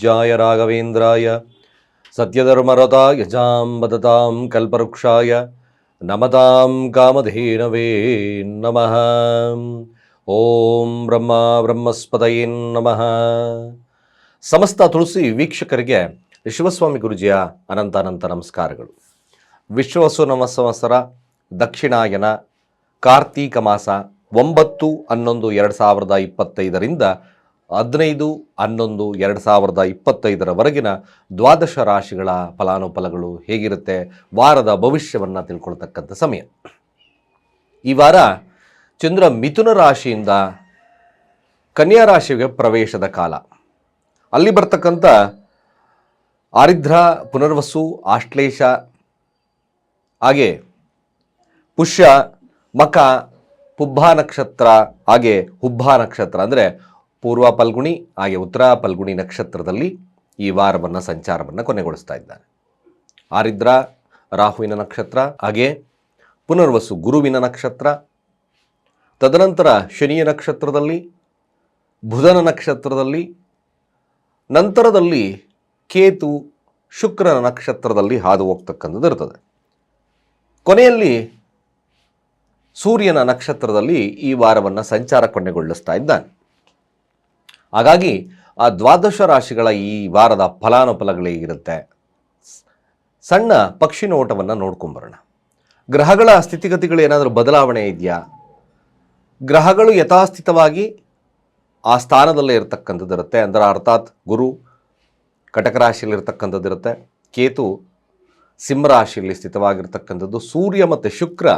ಕುಬ್ಜಾಯ ರಾಘವೇಂದ್ರಾಯ ಸತ್ಯಧರ್ಮರತಾಯ ಜಾಂಬದತಾಂ ಕಲ್ಪವೃಕ್ಷಾಯ, ನಮತಾಂ ಕಾಮಧೇನವೇ ನಮಃ. ಓಂ ಬ್ರಹ್ಮ ಬ್ರಹ್ಮಸ್ಪದಯೇ ನಮಃ. ಸಮಸ್ತ ತುಳಸಿ ವೀಕ್ಷಕರಿಗೆ ಶಿವಸ್ವಾಮಿ ಗುರುಜಿಯ ಅನಂತ ನಮಸ್ಕಾರಗಳು. ವಿಶ್ವಸು ನಮ ಸಂವತ್ಸರ ದಕ್ಷಿಣಾಯನ ಕಾರ್ತೀಕ ಮಾಸ ಒಂಬತ್ತು ಹನ್ನೊಂದು ಎರಡು ಸಾವಿರದ ಇಪ್ಪತ್ತೈದರಿಂದ ಹದಿನೈದು, ಹನ್ನೊಂದು, ಎರಡು ಸಾವಿರದ ಇಪ್ಪತ್ತೈದರವರೆಗಿನ ದ್ವಾದಶ ರಾಶಿಗಳ ಫಲಾನುಫಲಗಳು ಹೇಗಿರುತ್ತೆ? ವಾರದ ಭವಿಷ್ಯವನ್ನು ತಿಳ್ಕೊಳ್ತಕ್ಕಂಥ ಸಮಯ. ಈ ವಾರ ಚಂದ್ರ ಮಿಥುನ ರಾಶಿಯಿಂದ ಕನ್ಯಾ ರಾಶಿಗೆ ಪ್ರವೇಶದ ಕಾಲ. ಅಲ್ಲಿ ಬರ್ತಕ್ಕಂಥ ಆರಿದ್ರ, ಪುನರ್ವಸು, ಆಶ್ಲೇಷ, ಹಾಗೆ ಪುಷ್ಯ, ಮಕ ಪುಬ್ಬ ನಕ್ಷತ್ರ, ಹಾಗೆ ಹುಬ್ಬ ನಕ್ಷತ್ರ. ಅಂದರೆ ಪೂರ್ವ ಪಲ್ಗುಣಿ, ಹಾಗೆ ಉತ್ತರ ಪಲ್ಗುಣಿ ನಕ್ಷತ್ರದಲ್ಲಿ ಈ ವಾರವನ್ನು ಸಂಚಾರವನ್ನು ಕೊನೆಗೊಳಿಸ್ತಾ ಇದ್ದಾನೆ ಆರಿದ್ರ, ರಾಹುವಿನ ನಕ್ಷತ್ರ, ಹಾಗೆ ಪುನರ್ವಸು ಗುರುವಿನ ನಕ್ಷತ್ರ, ತದನಂತರ ಶನಿಯ ನಕ್ಷತ್ರದಲ್ಲಿ, ಬುಧನ ನಕ್ಷತ್ರದಲ್ಲಿ, ನಂತರದಲ್ಲಿ ಕೇತು ಶುಕ್ರನ ನಕ್ಷತ್ರದಲ್ಲಿ ಹಾದು ಹೋಗ್ತಕ್ಕಂಥದ್ದು ಇರ್ತದೆ. ಕೊನೆಯಲ್ಲಿ ಸೂರ್ಯನ ನಕ್ಷತ್ರದಲ್ಲಿ ಈ ವಾರವನ್ನು ಸಂಚಾರ ಕೊನೆಗೊಳಿಸ್ತಾ ಇದ್ದಾನೆ. ಹಾಗಾಗಿ ಆ ದ್ವಾದಶ ರಾಶಿಗಳ ಈ ವಾರದ ಫಲಾನುಫಲಗಳೇಗಿರುತ್ತೆ ಸಣ್ಣ ಪಕ್ಷಿ ನೋಟವನ್ನು ನೋಡ್ಕೊಂಬರೋಣ. ಗ್ರಹಗಳ ಸ್ಥಿತಿಗತಿಗಳು ಏನಾದರೂ ಬದಲಾವಣೆ ಇದೆಯಾ? ಗ್ರಹಗಳು ಯಥಾಸ್ಥಿತವಾಗಿ ಆ ಸ್ಥಾನದಲ್ಲೇ ಇರತಕ್ಕಂಥದ್ದು ಇರುತ್ತೆ. ಅಂದರೆ ಅರ್ಥಾತ್ ಗುರು ಕಟಕ ರಾಶಿಯಲ್ಲಿ ಇರುತ್ತೆ. ಕೇತು ಸಿಂಹರಾಶಿಯಲ್ಲಿ ಸ್ಥಿತವಾಗಿರ್ತಕ್ಕಂಥದ್ದು. ಸೂರ್ಯ ಮತ್ತು ಶುಕ್ರ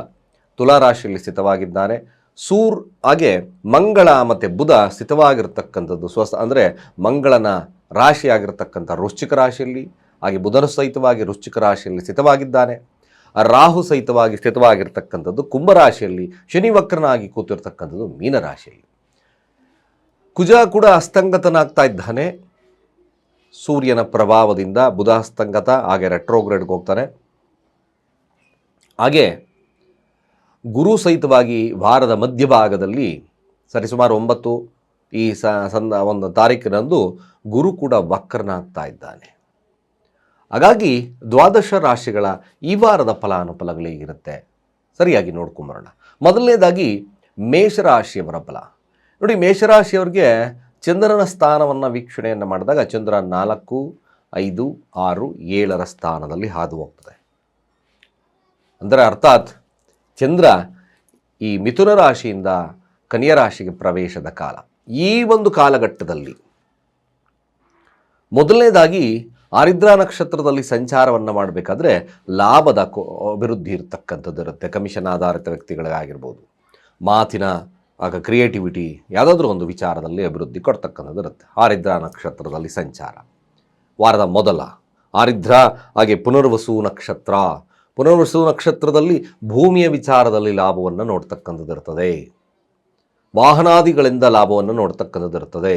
ತುಲಾ ರಾಶಿಯಲ್ಲಿ ಸ್ಥಿತವಾಗಿದ್ದಾನೆ ಸೂರ್ ಹಾಗೆ ಮಂಗಳ ಮತ್ತು ಬುಧ ಸ್ಥಿತವಾಗಿರ್ತಕ್ಕಂಥದ್ದು. ಸ್ವಸ್ಥ ಅಂದರೆ ಮಂಗಳನ ರಾಶಿಯಾಗಿರ್ತಕ್ಕಂಥ ವೃಶ್ಚಿಕ ರಾಶಿಯಲ್ಲಿ, ಹಾಗೆ ಬುಧನ ಸಹಿತವಾಗಿ ವೃಶ್ಚಿಕ ರಾಶಿಯಲ್ಲಿ ಸ್ಥಿತವಾಗಿದ್ದಾನೆ. ರಾಹು ಸಹಿತವಾಗಿ ಸ್ಥಿತವಾಗಿರ್ತಕ್ಕಂಥದ್ದು ಕುಂಭರಾಶಿಯಲ್ಲಿ ಶನಿವಕ್ರನಾಗಿ ಕೂತಿರ್ತಕ್ಕಂಥದ್ದು ಮೀನರಾಶಿಯಲ್ಲಿ ಕುಜ ಕೂಡ ಅಸ್ತಂಗತನಾಗ್ತಾ ಇದ್ದಾನೆ. ಸೂರ್ಯನ ಪ್ರಭಾವದಿಂದ ಬುಧ ಅಸ್ತಂಗತ, ಹಾಗೆ ರೆಟ್ರೋಗ್ರೇಡ್ಗೆ ಹೋಗ್ತಾನೆ. ಹಾಗೆ ಗುರು ಸಹಿತವಾಗಿ ವಾರದ ಮಧ್ಯಭಾಗದಲ್ಲಿ ಸರಿಸುಮಾರು ಒಂಬತ್ತು ಈ ಸಂದ, ಒಂದು ತಾರೀಕಿನಂದು ಗುರು ಕೂಡ ವಕ್ರನಾಗ್ತಾ ಇದ್ದಾನೆ. ಹಾಗಾಗಿ ದ್ವಾದಶ ರಾಶಿಗಳ ಈ ವಾರದ ಫಲಾನುಫಲಗಳೇಗಿರುತ್ತೆ ಸರಿಯಾಗಿ ನೋಡ್ಕೊಂಬರೋಣ ಮೊದಲನೇದಾಗಿ ಮೇಷರಾಶಿಯವರ ಫಲ. ನೋಡಿ, ಮೇಷರಾಶಿಯವರಿಗೆ ಚಂದ್ರನ ಸ್ಥಾನವನ್ನು ವೀಕ್ಷಣೆಯನ್ನು ಮಾಡಿದಾಗ ಚಂದ್ರ ನಾಲ್ಕು, ಐದು, ಆರು, ಏಳರ ಸ್ಥಾನದಲ್ಲಿ ಹಾದು ಹೋಗ್ತದೆ. ಅಂದರೆ ಅರ್ಥಾತ್ ಚಂದ್ರ ಈ ಮಿಥುನ ರಾಶಿಯಿಂದ ಕನ್ಯಾ ರಾಶಿಗೆ ಪ್ರವೇಶದ ಕಾಲ. ಈ ಒಂದು ಕಾಲಘಟ್ಟದಲ್ಲಿ ಮೊದಲನೇದಾಗಿ ಆರಿದ್ರ ನಕ್ಷತ್ರದಲ್ಲಿ ಸಂಚಾರವನ್ನು ಮಾಡಬೇಕಾದ್ರೆ ಲಾಭದ ಕೋ, ಅಭಿವೃದ್ಧಿ ಇರತಕ್ಕಂಥದ್ದು ಇರುತ್ತೆ. ಕಮಿಷನ್ ಆಧಾರಿತ ವ್ಯಕ್ತಿಗಳಿಗಾಗಿರ್ಬೋದು. ಮಾತಿನ, ಆಗ ಕ್ರಿಯೇಟಿವಿಟಿ ಯಾವುದಾದ್ರೂ ಒಂದು ವಿಚಾರದಲ್ಲಿ ಅಭಿವೃದ್ಧಿ ಕೊಡ್ತಕ್ಕಂಥದ್ದು ಇರುತ್ತೆ. ಆರಿದ್ರ ನಕ್ಷತ್ರದಲ್ಲಿ ಸಂಚಾರ. ವಾರದ ಮೊದಲ ಆರಿದ್ರ, ಹಾಗೆ ಪುನರ್ವಸು ನಕ್ಷತ್ರ ಪುನರ್ವಸು ನಕ್ಷತ್ರದಲ್ಲಿ ಭೂಮಿಯ ವಿಚಾರದಲ್ಲಿ ಲಾಭವನ್ನು ನೋಡ್ತಕ್ಕಂಥದ್ದು ಇರ್ತದೆ. ವಾಹನಾದಿಗಳಿಂದ ಲಾಭವನ್ನು ನೋಡ್ತಕ್ಕಂಥದ್ದು ಇರ್ತದೆ.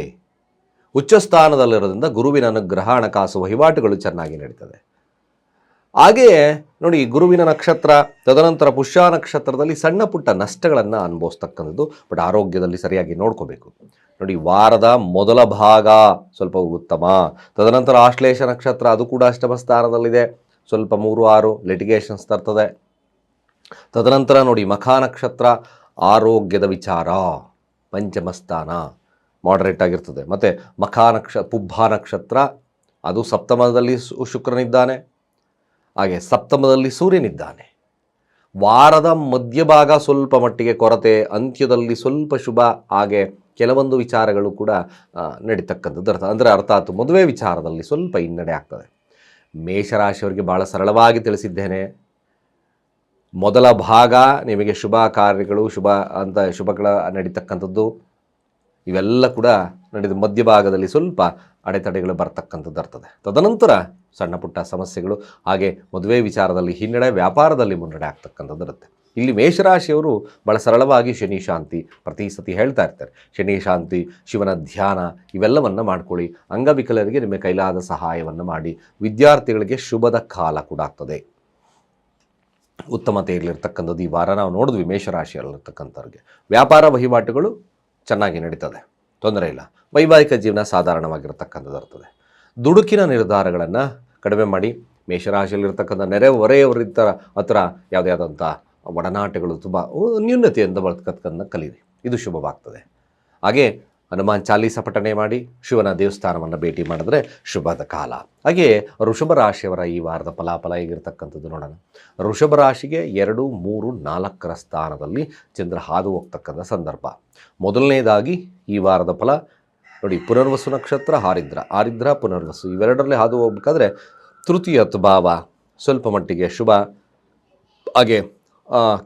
ಉಚ್ಚ ಸ್ಥಾನದಲ್ಲಿರೋದ್ರಿಂದ ಗುರುವಿನ ಅನುಗ್ರಹ, ಹಣಕಾಸು ವಹಿವಾಟುಗಳು ಚೆನ್ನಾಗಿ ನಡೀತದೆ. ಹಾಗೆಯೇ ನೋಡಿ ಗುರುವಿನ ನಕ್ಷತ್ರ, ತದನಂತರ ಪುಷ್ಯ ನಕ್ಷತ್ರದಲ್ಲಿ ಸಣ್ಣ ಪುಟ್ಟ ನಷ್ಟಗಳನ್ನು ಅನುಭವಿಸ್ತಕ್ಕಂಥದ್ದು ಬಟ್ ಆರೋಗ್ಯದಲ್ಲಿ ಸರಿಯಾಗಿ ನೋಡ್ಕೋಬೇಕು. ನೋಡಿ ವಾರದ ಮೊದಲ ಭಾಗ ಸ್ವಲ್ಪ ಉತ್ತಮ. ತದನಂತರ ಆಶ್ಲೇಷ ನಕ್ಷತ್ರ ಅದು ಕೂಡ ಅಷ್ಟಮ ಸ್ಥಾನದಲ್ಲಿದೆ. ಸ್ವಲ್ಪ ಮೂರು ಆರು ಲಿಟಿಗೇಷನ್ಸ್ ತರ್ತದೆ. ತದನಂತರ ನೋಡಿ, ಮಖ ನಕ್ಷತ್ರ ಆರೋಗ್ಯದ ವಿಚಾರ, ಪಂಚಮಸ್ಥಾನ ಮಾಡರೇಟ್ ಆಗಿರ್ತದೆ. ಮತ್ತು ಮಖ ನಕ್ಷ, ಪುಬ್ಬ ನಕ್ಷತ್ರ, ಅದು ಸಪ್ತಮದಲ್ಲಿ ಶುಕ್ರನಿದ್ದಾನೆ. ಹಾಗೆ ಸಪ್ತಮದಲ್ಲಿ ಸೂರ್ಯನಿದ್ದಾನೆ. ವಾರದ ಮಧ್ಯಭಾಗ ಸ್ವಲ್ಪ ಮಟ್ಟಿಗೆ ಕೊರತೆ, ಅಂತ್ಯದಲ್ಲಿ ಸ್ವಲ್ಪ ಶುಭ, ಹಾಗೆ ಕೆಲವೊಂದು ವಿಚಾರಗಳು ಕೂಡ ನಡೀತಕ್ಕಂಥದ್ದು. ಅರ್ಥ, ಅಂದರೆ ಅರ್ಥಾತ್ ಮದುವೆ ವಿಚಾರದಲ್ಲಿ ಸ್ವಲ್ಪ ಹಿನ್ನಡೆ ಆಗ್ತದೆ. ಮೇಷರಾಶಿಯವರಿಗೆ ಭಾಳ ಸರಳವಾಗಿ ತಿಳಿಸಿದ್ದೇನೆ. ಮೊದಲ ಭಾಗ ನಿಮಗೆ ಶುಭ ಕಾರ್ಯಗಳು, ಶುಭ ಅಂತ ಶುಭಗಳ ನಡೀತಕ್ಕಂಥದ್ದು, ಇವೆಲ್ಲ ಕೂಡ ನಡೆದ ಮಧ್ಯಭಾಗದಲ್ಲಿ ಸ್ವಲ್ಪ ಅಡೆತಡೆಗಳು ಬರ್ತಕ್ಕಂಥದ್ದು ಇರ್ತದೆ. ತದನಂತರ ಸಣ್ಣ ಪುಟ್ಟ ಸಮಸ್ಯೆಗಳು, ಹಾಗೆ ಮದುವೆ ವಿಚಾರದಲ್ಲಿ ಹಿನ್ನಡೆ ವ್ಯಾಪಾರದಲ್ಲಿ ಮುನ್ನಡೆ ಆಗ್ತಕ್ಕಂಥದ್ದು ಇರುತ್ತೆ. ಇಲ್ಲಿ ಮೇಷರಾಶಿಯವರು ಭಾಳ ಸರಳವಾಗಿ ಶನಿ, ಶಾಂತಿ ಪ್ರತಿ ಸತಿ ಹೇಳ್ತಾ ಇರ್ತಾರೆ. ಶನಿ, ಶಾಂತಿ, ಶಿವನ ಧ್ಯಾನ ಇವೆಲ್ಲವನ್ನು ಮಾಡ್ಕೊಳ್ಳಿ. ಅಂಗವಿಕಲರಿಗೆ ನಿಮ್ಮ ಕೈಲಾದ ಸಹಾಯವನ್ನು ಮಾಡಿ. ವಿದ್ಯಾರ್ಥಿಗಳಿಗೆ ಶುಭದ ಕಾಲ ಕೂಡ ಆಗ್ತದೆ. ಉತ್ತಮತೆಯಲ್ಲಿರ್ತಕ್ಕಂಥದ್ದು ಈ ವಾರ ನಾವು ನೋಡಿದ್ವಿ ಮೇಷರಾಶಿಯಲ್ಲಿರ್ತಕ್ಕಂಥವ್ರಿಗೆ. ವ್ಯಾಪಾರ ವಹಿವಾಟುಗಳು ಚೆನ್ನಾಗಿ ನಡೀತದೆ. ತೊಂದರೆ ಇಲ್ಲ. ವೈವಾಹಿಕ ಜೀವನ ಸಾಧಾರಣವಾಗಿರ್ತಕ್ಕಂಥದ್ದು ಇರ್ತದೆ. ದುಡುಕಿನ ನಿರ್ಧಾರಗಳನ್ನು ಕಡಿಮೆ ಮಾಡಿ. ಮೇಷರಾಶಿಯಲ್ಲಿರ್ತಕ್ಕಂಥ ನೆರೆ ಹೊರೆಯವರಿದ್ದ ಹತ್ರ ಯಾವುದೇ ಆದಂಥ ಒಡನಾಟಗಳು ತುಂಬ ನ್ಯೂನತೆಯಿಂದ ಬದುಕಕ್ಕನ್ನು ಕಲೀರಿ ಇದು ಶುಭವಾಗ್ತದೆ. ಹಾಗೆ ಹನುಮಾನ್ ಚಾಲೀಸ ಪಠಣೆ ಮಾಡಿ, ಶಿವನ ದೇವಸ್ಥಾನವನ್ನು ಭೇಟಿ ಮಾಡಿದ್ರೆ ಶುಭದ ಕಾಲ. ಹಾಗೆ ಋಷಭ ರಾಶಿಯವರ ಈ ವಾರದ ಫಲಾಫಲ ಹೇಗಿರ್ತಕ್ಕಂಥದ್ದು ನೋಡೋಣ. ಋಷಭ ರಾಶಿಗೆ ಎರಡು, ಮೂರು, ನಾಲ್ಕರ ಸ್ಥಾನದಲ್ಲಿ ಚಂದ್ರ ಹಾದು ಹೋಗ್ತಕ್ಕಂಥ ಸಂದರ್ಭ. ಮೊದಲನೇದಾಗಿ ಈ ವಾರದ ಫಲ, ನೋಡಿ, ಪುನರ್ವಸು ನಕ್ಷತ್ರ, ಹಾರಿದ್ರ ಆರಿದ್ರ ಪುನರ್ವಸು, ಇವೆರಡರಲ್ಲಿ ಹಾದು ಹೋಗ್ಬೇಕಾದ್ರೆ ತೃತೀಯ ಭಾವ, ಸ್ವಲ್ಪ ಮಟ್ಟಿಗೆ ಶುಭ. ಹಾಗೆ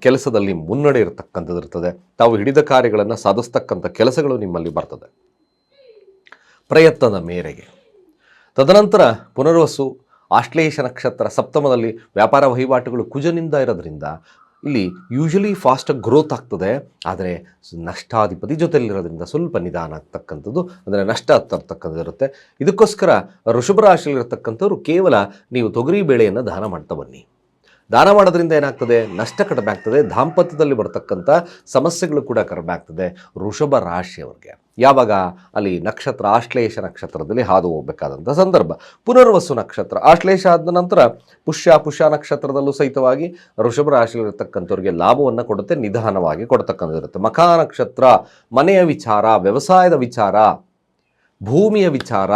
ಕೆಲಸದಲ್ಲಿ ಮುನ್ನಡೆ ಇರತಕ್ಕಂಥದ್ದು ಇರ್ತದೆ. ತಾವು ಹಿಡಿದ ಕಾರ್ಯಗಳನ್ನು ಸಾಧಿಸ್ತಕ್ಕಂಥ ಕೆಲಸಗಳು ನಿಮ್ಮಲ್ಲಿ ಬರ್ತದೆ. ಪ್ರಯತ್ನದ ಮೇರೆಗೆ. ತದನಂತರ ಪುನರ್ವಸು, ಆಶ್ಲೇಷ ನಕ್ಷತ್ರ, ಸಪ್ತಮದಲ್ಲಿ ವ್ಯಾಪಾರ ವಹಿವಾಟುಗಳು ಕುಜನಿಂದ ಇರೋದ್ರಿಂದ ಇಲ್ಲಿ ಯೂಶಲಿ ಫಾಸ್ಟ್ ಗ್ರೋತ್ ಆಗ್ತದೆ. ಆದರೆ ನಷ್ಟಾಧಿಪತಿ ಜೊತೆಯಲ್ಲಿರೋದ್ರಿಂದ ಸ್ವಲ್ಪ ನಿಧಾನ ಆಗ್ತಕ್ಕಂಥದ್ದು, ಅಂದರೆ ನಷ್ಟ ತರ್ತಕ್ಕಂಥದ್ದು ಇರುತ್ತೆ. ಇದಕ್ಕೋಸ್ಕರ ಋಷಭ ರಾಶಿಯಲ್ಲಿರತಕ್ಕಂಥವ್ರು ಕೇವಲ ನೀವು ತೊಗರಿ ಬೇಳೆಯನ್ನು ದಾನ ಮಾಡ್ತಾ ಬನ್ನಿ. ದಾನ ಮಾಡೋದ್ರಿಂದ ಏನಾಗ್ತದೆ? ನಷ್ಟ ಕಡಿಮೆ ಆಗ್ತದೆ ದಾಂಪತ್ಯದಲ್ಲಿ ಬರತಕ್ಕಂಥ ಸಮಸ್ಯೆಗಳು ಕೂಡ ಕಡಿಮೆ ಆಗ್ತದೆ ವೃಷಭ ರಾಶಿಯವರಿಗೆ. ಯಾವಾಗ? ಅಲ್ಲಿ ನಕ್ಷತ್ರ ಆಶ್ಲೇಷ ನಕ್ಷತ್ರದಲ್ಲಿ ಹಾದು ಹೋಗಬೇಕಾದಂಥ ಸಂದರ್ಭ. ಪುನರ್ವಸು ನಕ್ಷತ್ರ ಆಶ್ಲೇಷ ಆದ ನಂತರ ಪುಷ್ಯ ಪುಷ್ಯ ನಕ್ಷತ್ರದಲ್ಲೂ ಸಹಿತವಾಗಿ ವೃಷಭ ರಾಶಿಯಲ್ಲಿರ್ತಕ್ಕಂಥವ್ರಿಗೆ ಲಾಭವನ್ನು ಕೊಡುತ್ತೆ, ನಿಧಾನವಾಗಿ ಕೊಡ್ತಕ್ಕಂಥದ್ದಿರುತ್ತೆ. ಮಖಾ ನಕ್ಷತ್ರ, ಮನೆಯ ವಿಚಾರ, ವ್ಯವಸಾಯದ ವಿಚಾರ, ಭೂಮಿಯ ವಿಚಾರ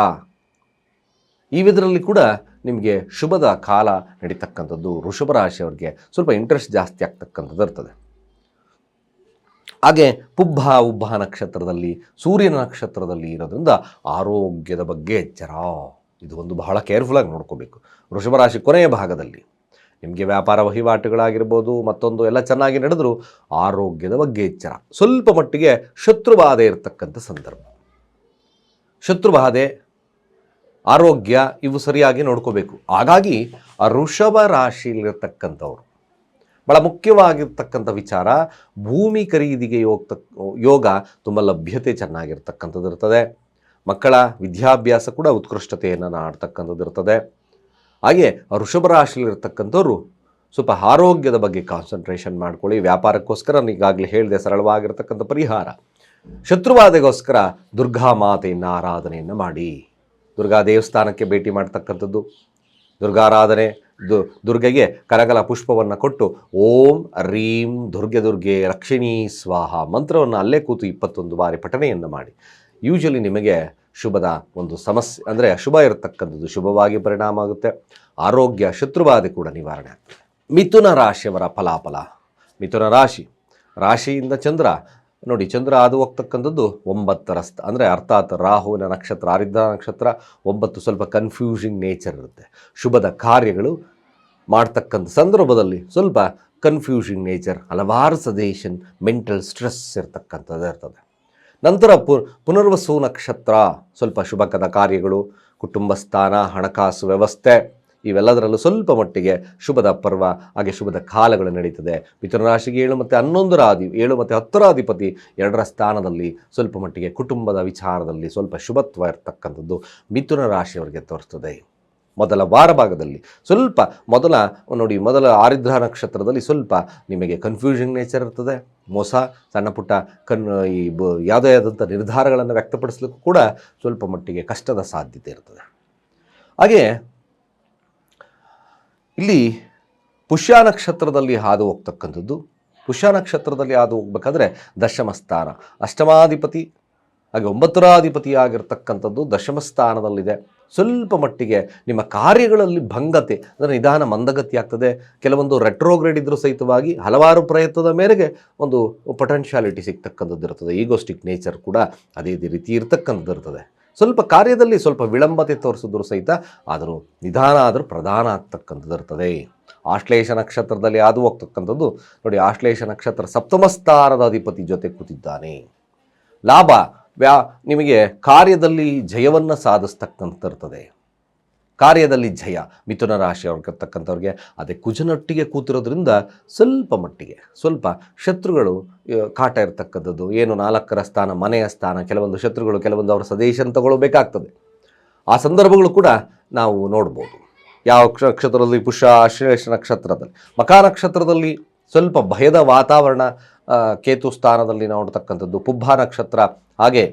ಈ ವಿಧದಲ್ಲಿ ಕೂಡ ನಿಮಗೆ ಶುಭದ ಕಾಲ ನಡೀತಕ್ಕಂಥದ್ದು ವೃಷಭ ರಾಶಿಯವರಿಗೆ ಸ್ವಲ್ಪ ಇಂಟ್ರೆಸ್ಟ್ ಜಾಸ್ತಿ ಆಗ್ತಕ್ಕಂಥದ್ದು ಇರ್ತದೆ. ಹಾಗೆ ಪುಬ್ಬ, ಉಬ್ಬ ನಕ್ಷತ್ರದಲ್ಲಿ, ಸೂರ್ಯನ ನಕ್ಷತ್ರದಲ್ಲಿ ಇರೋದ್ರಿಂದ ಆರೋಗ್ಯದ ಬಗ್ಗೆ ಎಚ್ಚರ ಇದು ಒಂದು ಬಹಳ ಕೇರ್ಫುಲ್ಲಾಗಿ ನೋಡ್ಕೋಬೇಕು. ವೃಷಭ ರಾಶಿ ಕೊನೆಯ ಭಾಗದಲ್ಲಿ ನಿಮಗೆ ವ್ಯಾಪಾರ ವಹಿವಾಟುಗಳಾಗಿರ್ಬೋದು, ಮತ್ತೊಂದು ಎಲ್ಲ ಚೆನ್ನಾಗಿ ನಡೆದರೂ ಆರೋಗ್ಯದ ಬಗ್ಗೆ ಎಚ್ಚರ ಸ್ವಲ್ಪ ಮಟ್ಟಿಗೆ ಶತ್ರುಬಾಧೆ ಇರತಕ್ಕಂಥ ಸಂದರ್ಭ. ಶತ್ರುಬಾಧೆ ಆರೋಗ್ಯ ಇವು ಸರಿಯಾಗಿ ನೋಡ್ಕೋಬೇಕು. ಹಾಗಾಗಿ ಋಷಭ ರಾಶಿಯಲ್ಲಿರ್ತಕ್ಕಂಥವ್ರು ಭಾಳ ಮುಖ್ಯವಾಗಿರ್ತಕ್ಕಂಥ ವಿಚಾರ, ಭೂಮಿ ಖರೀದಿಗೆ ಯೋಗ್ತ, ಯೋಗ ತುಂಬ ಲಭ್ಯತೆ ಚೆನ್ನಾಗಿರ್ತಕ್ಕಂಥದ್ದು ಇರ್ತದೆ. ಮಕ್ಕಳ ವಿದ್ಯಾಭ್ಯಾಸ ಕೂಡ ಉತ್ಕೃಷ್ಟತೆಯನ್ನು ನಾಡ್ತಕ್ಕಂಥದ್ದು ಇರ್ತದೆ. ಹಾಗೆ ಋಷಭ ರಾಶಿಯಲ್ಲಿರ್ತಕ್ಕಂಥವ್ರು ಸ್ವಲ್ಪ ಆರೋಗ್ಯದ ಬಗ್ಗೆ ಕಾನ್ಸಂಟ್ರೇಷನ್ ಮಾಡ್ಕೊಳ್ಳಿ. ವ್ಯಾಪಾರಕ್ಕೋಸ್ಕರ ಈಗಾಗಲೇ ಹೇಳಿದೆ ಸರಳವಾಗಿರ್ತಕ್ಕಂಥ ಪರಿಹಾರ. ಶತ್ರುವಾದೆಗೋಸ್ಕರ ದುರ್ಗಾ ಮಾತೆಯನ್ನು ಆರಾಧನೆಯನ್ನು ಮಾಡಿ. ದುರ್ಗಾ ದೇವಸ್ಥಾನಕ್ಕೆ ಭೇಟಿ ಮಾಡ್ತಕ್ಕಂಥದ್ದು. ದುರ್ಗಾರಾಧನೆ ದು, ದುರ್ಗೆಗೆ ಕರಗಲ ಪುಷ್ಪವನ್ನು ಕೊಟ್ಟು ಓಂ ರೀಂ ದುರ್ಗೆ ದುರ್ಗೆ ರಕ್ಷಿಣೀ ಸ್ವಾಹ ಮಂತ್ರವನ್ನು ಅಲ್ಲೇ ಕೂತು ಇಪ್ಪತ್ತೊಂದು ಬಾರಿ ಪಠಣೆಯನ್ನು ಮಾಡಿ. ಯೂಶಲಿ ನಿಮಗೆ ಶುಭದ ಒಂದು ಸಮಸ್ಯೆ ಅಂದರೆ ಅಶುಭ ಇರತಕ್ಕಂಥದ್ದು ಶುಭವಾಗಿ ಪರಿಣಾಮ ಆಗುತ್ತೆ. ಆರೋಗ್ಯ, ಶತ್ರುಬಾಧೆ ಕೂಡ ನಿವಾರಣೆ ಆಗ್ತದೆ. ಮಿಥುನ ರಾಶಿಯವರ ಫಲಾಫಲ. ಮಿಥುನ ರಾಶಿ. ರಾಶಿಯಿಂದ ಚಂದ್ರ ನೋಡಿ, ಚಂದ್ರ ಅದು ಹೋಗ್ತಕ್ಕಂಥದ್ದು ಒಂಬತ್ತರ ಸ್ಥ ಅಂದರೆ ಅರ್ಥಾತ್ ರಾಹುವಿನ ನಕ್ಷತ್ರ, ಆರಿದ್ದ ನಕ್ಷತ್ರ, ಒಂಬತ್ತು ಸ್ವಲ್ಪ ಕನ್ಫ್ಯೂಷಿಂಗ್ ನೇಚರ್ ಇರುತ್ತೆ. ಶುಭದ ಕಾರ್ಯಗಳು ಮಾಡ್ತಕ್ಕಂಥ ಸಂದರ್ಭದಲ್ಲಿ ಸ್ವಲ್ಪ ಕನ್ಫ್ಯೂಷಿಂಗ್ ನೇಚರ್ ಹಲವಾರು ಸಜೇಷನ್ ಮೆಂಟಲ್ ಸ್ಟ್ರೆಸ್ ಇರ್ತಕ್ಕಂಥದ್ದು ಇರ್ತದೆ. ನಂತರ ಪುನರ್ವಸು ನಕ್ಷತ್ರ, ಸ್ವಲ್ಪ ಶುಭಕದ ಕಾರ್ಯಗಳು ಕುಟುಂಬ ಸ್ಥಾನ ಹಣಕಾಸು ವ್ಯವಸ್ಥೆ ಇವೆಲ್ಲದರಲ್ಲೂ ಸ್ವಲ್ಪ ಮಟ್ಟಿಗೆ ಶುಭದ ಪರ್ವ, ಹಾಗೆ ಶುಭದ ಕಾಲಗಳು ನಡೀತದೆ. ಮಿಥುನ ರಾಶಿಗೆ ಏಳು ಮತ್ತು ಹನ್ನೊಂದರ ಅಧಿ ಏಳು ಮತ್ತು ಹತ್ತರ ಅಧಿಪತಿ ಎರಡರ ಸ್ಥಾನದಲ್ಲಿ ಸ್ವಲ್ಪ ಮಟ್ಟಿಗೆ ಕುಟುಂಬದ ವಿಚಾರದಲ್ಲಿ ಸ್ವಲ್ಪ ಶುಭತ್ವ ಇರ್ತಕ್ಕಂಥದ್ದು ಮಿಥುನ ರಾಶಿಯವರಿಗೆ ತೋರಿಸ್ತದೆ ಮೊದಲ ವಾರ ಭಾಗದಲ್ಲಿ ಸ್ವಲ್ಪ ಮೊದಲ, ನೋಡಿ ಮೊದಲ ಆರಿದ್ರ ನಕ್ಷತ್ರದಲ್ಲಿ ಸ್ವಲ್ಪ ನಿಮಗೆ ಕನ್ಫ್ಯೂಷನ್ ನೇಚರ್ ಇರ್ತದೆ. ಮೋಸ, ಸಣ್ಣ ಪುಟ್ಟ ಕನ್, ಈ ಬ, ಯಾವುದೇ ಆದಂಥ ನಿರ್ಧಾರಗಳನ್ನು ವ್ಯಕ್ತಪಡಿಸಲಿಕ್ಕೂ ಕೂಡ ಸ್ವಲ್ಪ ಮಟ್ಟಿಗೆ ಕಷ್ಟದ ಸಾಧ್ಯತೆ ಇರ್ತದೆ. ಹಾಗೆ ಇಲ್ಲಿ ಪುಷ್ಯ ನಕ್ಷತ್ರದಲ್ಲಿ ಹಾದು ಹೋಗ್ತಕ್ಕಂಥದ್ದು. ಪುಷ್ಯ ನಕ್ಷತ್ರದಲ್ಲಿ ಹಾದು ಹೋಗ್ಬೇಕಾದ್ರೆ ದಶಮಸ್ಥಾನ ಅಷ್ಟಮಾಧಿಪತಿ, ಹಾಗೆ ಒಂಬತ್ತರಾಧಿಪತಿ ಆಗಿರ್ತಕ್ಕಂಥದ್ದು ದಶಮ ಸ್ಥಾನದಲ್ಲಿದೆ. ಸ್ವಲ್ಪ ಮಟ್ಟಿಗೆ ನಿಮ್ಮ ಕಾರ್ಯಗಳಲ್ಲಿ ಭಂಗತೆ, ಅಂದರೆ ನಿಧಾನ ಮಂದಗತಿ ಆಗ್ತದೆ. ಕೆಲವೊಂದು ರೆಟ್ರೋಗ್ರೇಡ್ ಇದ್ದರೂ ಸಹಿತವಾಗಿ ಹಲವಾರು ಪ್ರಯತ್ನದ ಮೇರೆಗೆ ಒಂದು ಪೊಟೆನ್ಷಿಯಾಲಿಟಿ ಸಿಗ್ತಕ್ಕಂಥದ್ದು ಇರ್ತದೆ. ಈಗೋಸ್ಟಿಕ್ ನೇಚರ್ ಕೂಡ ಅದೇ ರೀತಿ ಇರ್ತಕ್ಕಂಥದ್ದು ಇರ್ತದೆ. ಸ್ವಲ್ಪ ಕಾರ್ಯದಲ್ಲಿ ಸ್ವಲ್ಪ ವಿಳಂಬತೆ ತೋರಿಸಿದ್ರು ಸಹಿತ, ಆದರೂ ನಿಧಾನ ಆದರೂ ಪ್ರಧಾನ ಆಗ್ತಕ್ಕಂಥದ್ದು ಇರ್ತದೆ. ಆಶ್ಲೇಷ ನಕ್ಷತ್ರದಲ್ಲಿ ಹಾದು ಹೋಗ್ತಕ್ಕಂಥದ್ದು. ನೋಡಿ, ಆಶ್ಲೇಷ ನಕ್ಷತ್ರ ಸಪ್ತಮಸ್ಥಾನದ ಅಧಿಪತಿ ಜೊತೆ ಕೂತಿದ್ದಾನೆ. ಲಾಭ, ವ್ಯಾ, ನಿಮಗೆ ಕಾರ್ಯದಲ್ಲಿ ಜಯವನ್ನು ಸಾಧಿಸ್ತಕ್ಕಂಥ ಇರ್ತದೆ. ಕಾರ್ಯದಲ್ಲಿ ಜಯ, ಮಿಥುನ ರಾಶಿಯವ್ರಿಗಿರ್ತಕ್ಕಂಥವ್ರಿಗೆ ಅದೇ ಕುಜನೊಟ್ಟಿಗೆ ಕೂತಿರೋದ್ರಿಂದ ಸ್ವಲ್ಪ ಮಟ್ಟಿಗೆ, ಸ್ವಲ್ಪ ಶತ್ರುಗಳು ಕಾಟ ಇರ್ತಕ್ಕಂಥದ್ದು. ಏನು ನಾಲ್ಕರ ಸ್ಥಾನ, ಮನೆಯ ಸ್ಥಾನ, ಕೆಲವೊಂದು ಶತ್ರುಗಳು, ಕೆಲವೊಂದು ಅವರ ಸದೇಶನ ತಗೊಳ್ಬೇಕಾಗ್ತದೆ. ಆ ಸಂದರ್ಭಗಳು ಕೂಡ ನಾವು ನೋಡ್ಬೋದು. ಯಾವ ನಕ್ಷತ್ರದಲ್ಲಿ ಪುಷ್ಯ ಆಶ್ಲೇಷ ನಕ್ಷತ್ರದಲ್ಲಿ. ಮಕಾ ನಕ್ಷತ್ರದಲ್ಲಿ ಸ್ವಲ್ಪ ಭಯದ ವಾತಾವರಣ ಕೇತು ಸ್ಥಾನದಲ್ಲಿ ನೋಡ್ತಕ್ಕಂಥದ್ದು. ಪುಬ್ಬ ನಕ್ಷತ್ರ, ಹಾಗೆ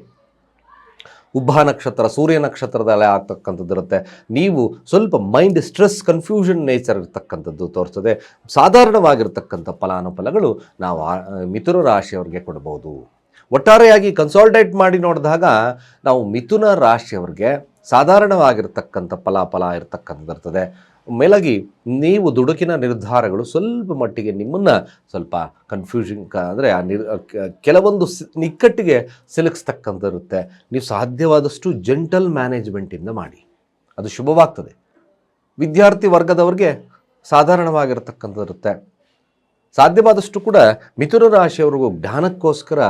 ಉಬ್ಬ ನಕ್ಷತ್ರ, ಸೂರ್ಯ ನಕ್ಷತ್ರದಲ್ಲೇ ಆಗ್ತಕ್ಕಂಥದ್ದು ಇರುತ್ತೆ ನೀವು ಸ್ವಲ್ಪ ಮೈಂಡ್ ಸ್ಟ್ರೆಸ್ ಕನ್ಫ್ಯೂಷನ್ ನೇಚರ್ ಇರ್ತಕ್ಕಂಥದ್ದು ತೋರಿಸ್ತದೆ ಸಾಧಾರಣವಾಗಿರ್ತಕ್ಕಂಥ ಫಲಾನುಫಲಗಳು ನಾವು ಮಿಥುನ ರಾಶಿಯವ್ರಿಗೆ ಕೊಡ್ಬೋದು. ಒಟ್ಟಾರೆಯಾಗಿ ಕನ್ಸಾಲ್ಟೇಟ್ ಮಾಡಿ ನೋಡಿದಾಗ ನಾವು ಮಿಥುನ ರಾಶಿಯವ್ರಿಗೆ ಸಾಧಾರಣವಾಗಿರ್ತಕ್ಕಂಥ ಫಲಾಫಲ ಇರ್ತಕ್ಕಂಥದ್ದು ಇರ್ತದೆ ಮೇಲಾಗಿ, ನೀವು ದುಡುಕಿನ ನಿರ್ಧಾರಗಳು ಸ್ವಲ್ಪ ಮಟ್ಟಿಗೆ ನಿಮ್ಮನ್ನು ಸ್ವಲ್ಪ ಕನ್ಫ್ಯೂಷನ್ ಅಂದರೆ ಆ ನಿರ್ ಕೆಲವೊಂದು ನಿಕ್ಕಟ್ಟಿಗೆ ಸಿಲುಕಿಸ್ತಕ್ಕಂಥ ಇರುತ್ತೆ ನೀವು ಸಾಧ್ಯವಾದಷ್ಟು ಜೆಂಟಲ್ ಮ್ಯಾನೇಜ್ಮೆಂಟಿಂದ ಮಾಡಿ. ಅದು ಶುಭವಾಗ್ತದೆ. ವಿದ್ಯಾರ್ಥಿ ವರ್ಗದವ್ರಿಗೆ ಸಾಧಾರಣವಾಗಿರ್ತಕ್ಕಂಥದ್ದು ಇರುತ್ತೆ ಸಾಧ್ಯವಾದಷ್ಟು ಕೂಡ ಮಿಥುನ ರಾಶಿಯವರಿಗೂ ಜ್ಞಾನಕ್ಕೋಸ್ಕರ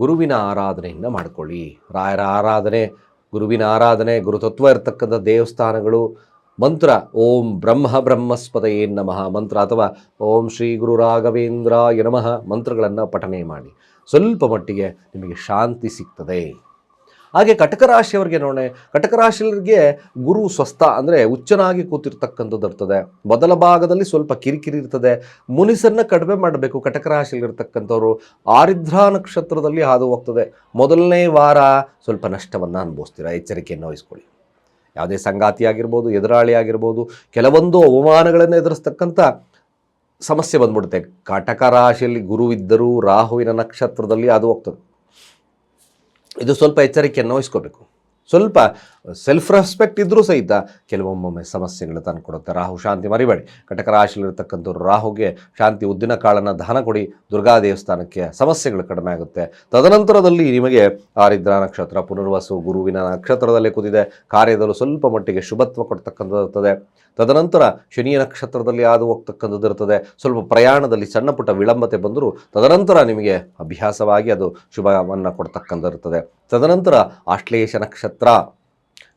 ಗುರುವಿನ ಆರಾಧನೆಯಿಂದ ಮಾಡಿಕೊಳ್ಳಿ. ರಾಯರ ಆರಾಧನೆ, ಗುರುವಿನ ಆರಾಧನೆ, ಗುರುತತ್ವ ಇರತಕ್ಕಂಥ ದೇವಸ್ಥಾನಗಳು ಮಂತ್ರ, ಓಂ ಬ್ರಹ್ಮ ಬ್ರಹ್ಮಸ್ಪದಯೇ ನಮಃ. ಮಂತ್ರ ಅಥವಾ ಓಂ ಶ್ರೀ ಗುರು ರಾಘವೇಂದ್ರಾಯ ನಮಃ ಮಂತ್ರಗಳನ್ನು ಪಠನೆ ಮಾಡಿ. ಸ್ವಲ್ಪ ಮಟ್ಟಿಗೆ ನಿಮಗೆ ಶಾಂತಿ ಸಿಗ್ತದೆ. ಹಾಗೆ ಕಟಕ ರಾಶಿಯವರಿಗೆ ನೋಡೋಣ. ಕಟಕ ರಾಶಿಯವರಿಗೆ ಗುರು ಸ್ವಸ್ಥ ಅಂದರೆ ಉಚ್ಚನಾಗಿ ಕೂತಿರ್ತಕ್ಕಂಥದ್ದು ಇರ್ತದೆ. ಮೊದಲ ಭಾಗದಲ್ಲಿ ಸ್ವಲ್ಪ ಕಿರಿಕಿರಿ ಇರ್ತದೆ. ಮುನಿಸನ್ನು ಕಡಿಮೆ ಮಾಡಬೇಕು ಕಟಕ ರಾಶಿಯಲ್ಲಿರ್ತಕ್ಕಂಥವ್ರು. ಆರಿದ್ರಾ ನಕ್ಷತ್ರದಲ್ಲಿ ಹಾದು ಹೋಗ್ತದೆ. ಮೊದಲನೇ ವಾರ ಸ್ವಲ್ಪ ನಷ್ಟವನ್ನು ಅನುಭವಿಸ್ತೀರಾ? ಎಚ್ಚರಿಕೆಯನ್ನು ವಹಿಸ್ಕೊಳ್ಳಿ. ಯಾವುದೇ ಸಂಗಾತಿ ಆಗಿರ್ಬೋದು, ಎದುರಾಳಿ ಆಗಿರ್ಬೋದು, ಕೆಲವೊಂದು ಅವಮಾನಗಳನ್ನು ಎದುರಿಸ್ತಕ್ಕಂಥ ಸಮಸ್ಯೆ ಬಂದ್ಬಿಡುತ್ತೆ. ಕಟಕ ರಾಶಿಯಲ್ಲಿ ಗುರುವಿದ್ದರೂ ರಾಹುವಿನ ನಕ್ಷತ್ರದಲ್ಲಿ ಅದು ಹೋಗ್ತದೆ. ಇದು ಸ್ವಲ್ಪ ಎಚ್ಚರಿಕೆಯನ್ನು ವಹಿಸ್ಕೋಬೇಕು. ಸ್ವಲ್ಪ ಸೆಲ್ಫ್ ರೆಸ್ಪೆಕ್ಟ್ ಇದ್ದರೂ ಸಹಿತ ಕೆಲವೊಮ್ಮೊಮ್ಮೆ ಸಮಸ್ಯೆಗಳು ತಂದು ಕೊಡುತ್ತೆ. ರಾಹು ಶಾಂತಿ ಮರಿಬೇಡಿ. ಕಟಕ ರಾಶಿಯಲ್ಲಿರ್ತಕ್ಕಂಥವ್ರು ರಾಹುಗೆ ಶಾಂತಿ ಉದ್ದಿನ ಕಾಳನ್ನು ದಾನ ಕೊಡಿ. ದುರ್ಗಾ ದೇವಸ್ಥಾನಕ್ಕೆ ಸಮಸ್ಯೆಗಳು ಕಡಿಮೆ ಆಗುತ್ತೆ. ತದನಂತರದಲ್ಲಿ ನಿಮಗೆ ಆರಿದ್ರ ನಕ್ಷತ್ರ ಪುನರ್ವಾಸು ಗುರುವಿನ ನಕ್ಷತ್ರದಲ್ಲೇ ಕೂತಿದೆ ಕಾರ್ಯದಲ್ಲೂ ಸ್ವಲ್ಪ ಮಟ್ಟಿಗೆ ಶುಭತ್ವ ಕೊಡ್ತಕ್ಕಂಥದ್ದಿರ್ತದೆ. ತದನಂತರ ಶನಿಯ ನಕ್ಷತ್ರದಲ್ಲಿ ಆದು ಹೋಗ್ತಕ್ಕಂಥದ್ದು ಇರ್ತದೆ ಸ್ವಲ್ಪ ಪ್ರಯಾಣದಲ್ಲಿ ಸಣ್ಣ ಪುಟ್ಟ ವಿಳಂಬತೆ ಬಂದರೂ ತದನಂತರ ನಿಮಗೆ ಅಭ್ಯಾಸವಾಗಿ ಅದು ಶುಭವನ್ನು ಕೊಡ್ತಕ್ಕಂಥದ್ದು ಇರ್ತದೆ ತದನಂತರ ಆಶ್ಲೇಷ ನಕ್ಷತ್ರ.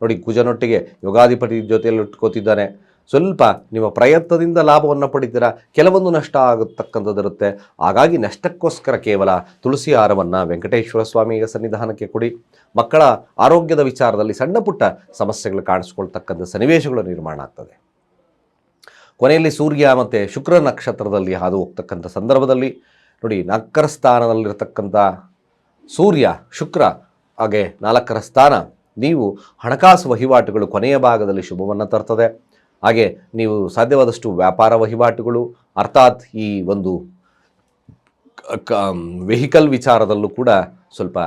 ನೋಡಿ, ಕುಜನೊಟ್ಟಿಗೆ ಯೋಗಾಧಿಪತಿ ಜೊತೆಯಲ್ಲಿ ಇಟ್ಕೋತಿದ್ದಾನೆ ಸ್ವಲ್ಪ ನಿಮ್ಮ ಪ್ರಯತ್ನದಿಂದ ಲಾಭವನ್ನು ಪಡಿತೀರಾ? ಕೆಲವೊಂದು ನಷ್ಟ ಆಗತಕ್ಕಂಥದ್ದಿರುತ್ತೆ. ಹಾಗಾಗಿ ನಷ್ಟಕ್ಕೋಸ್ಕರ ಕೇವಲ ತುಳಸಿ ಹಾರವನ್ನು ವೆಂಕಟೇಶ್ವರ ಸ್ವಾಮಿಯ ಸನ್ನಿಧಾನಕ್ಕೆ ಕೊಡಿ. ಮಕ್ಕಳ ಆರೋಗ್ಯದ ವಿಚಾರದಲ್ಲಿ ಸಣ್ಣ ಪುಟ್ಟ ಸಮಸ್ಯೆಗಳು ಕಾಣಿಸ್ಕೊಳ್ತಕ್ಕಂಥ ಸನ್ನಿವೇಶಗಳು ನಿರ್ಮಾಣ ಆಗ್ತದೆ. ಕೊನೆಯಲ್ಲಿ ಸೂರ್ಯ ಮತ್ತು ಶುಕ್ರ ನಕ್ಷತ್ರದಲ್ಲಿ ಹಾದು ಹೋಗ್ತಕ್ಕಂಥ ಸಂದರ್ಭದಲ್ಲಿ ನೋಡಿ, ನಾಲ್ಕರ ಸ್ಥಾನದಲ್ಲಿರತಕ್ಕಂಥ ಸೂರ್ಯ, ಶುಕ್ರ ಹಾಗೆ ನಾಲ್ಕರ ಸ್ಥಾನ ನೀವು ಹಣಕಾಸು ವಹಿವಾಟುಗಳು ಕೊನೆಯ ಭಾಗದಲ್ಲಿ ಶುಭವನ್ನು ತರ್ತದೆ. ಹಾಗೆ ನೀವು ಸಾಧ್ಯವಾದಷ್ಟು ವ್ಯಾಪಾರ ವಹಿವಾಟುಗಳು, ಅರ್ಥಾತ್ ಈ ಒಂದು ವೆಹಿಕಲ್ ವಿಚಾರದಲ್ಲೂ ಕೂಡ ಸ್ವಲ್ಪ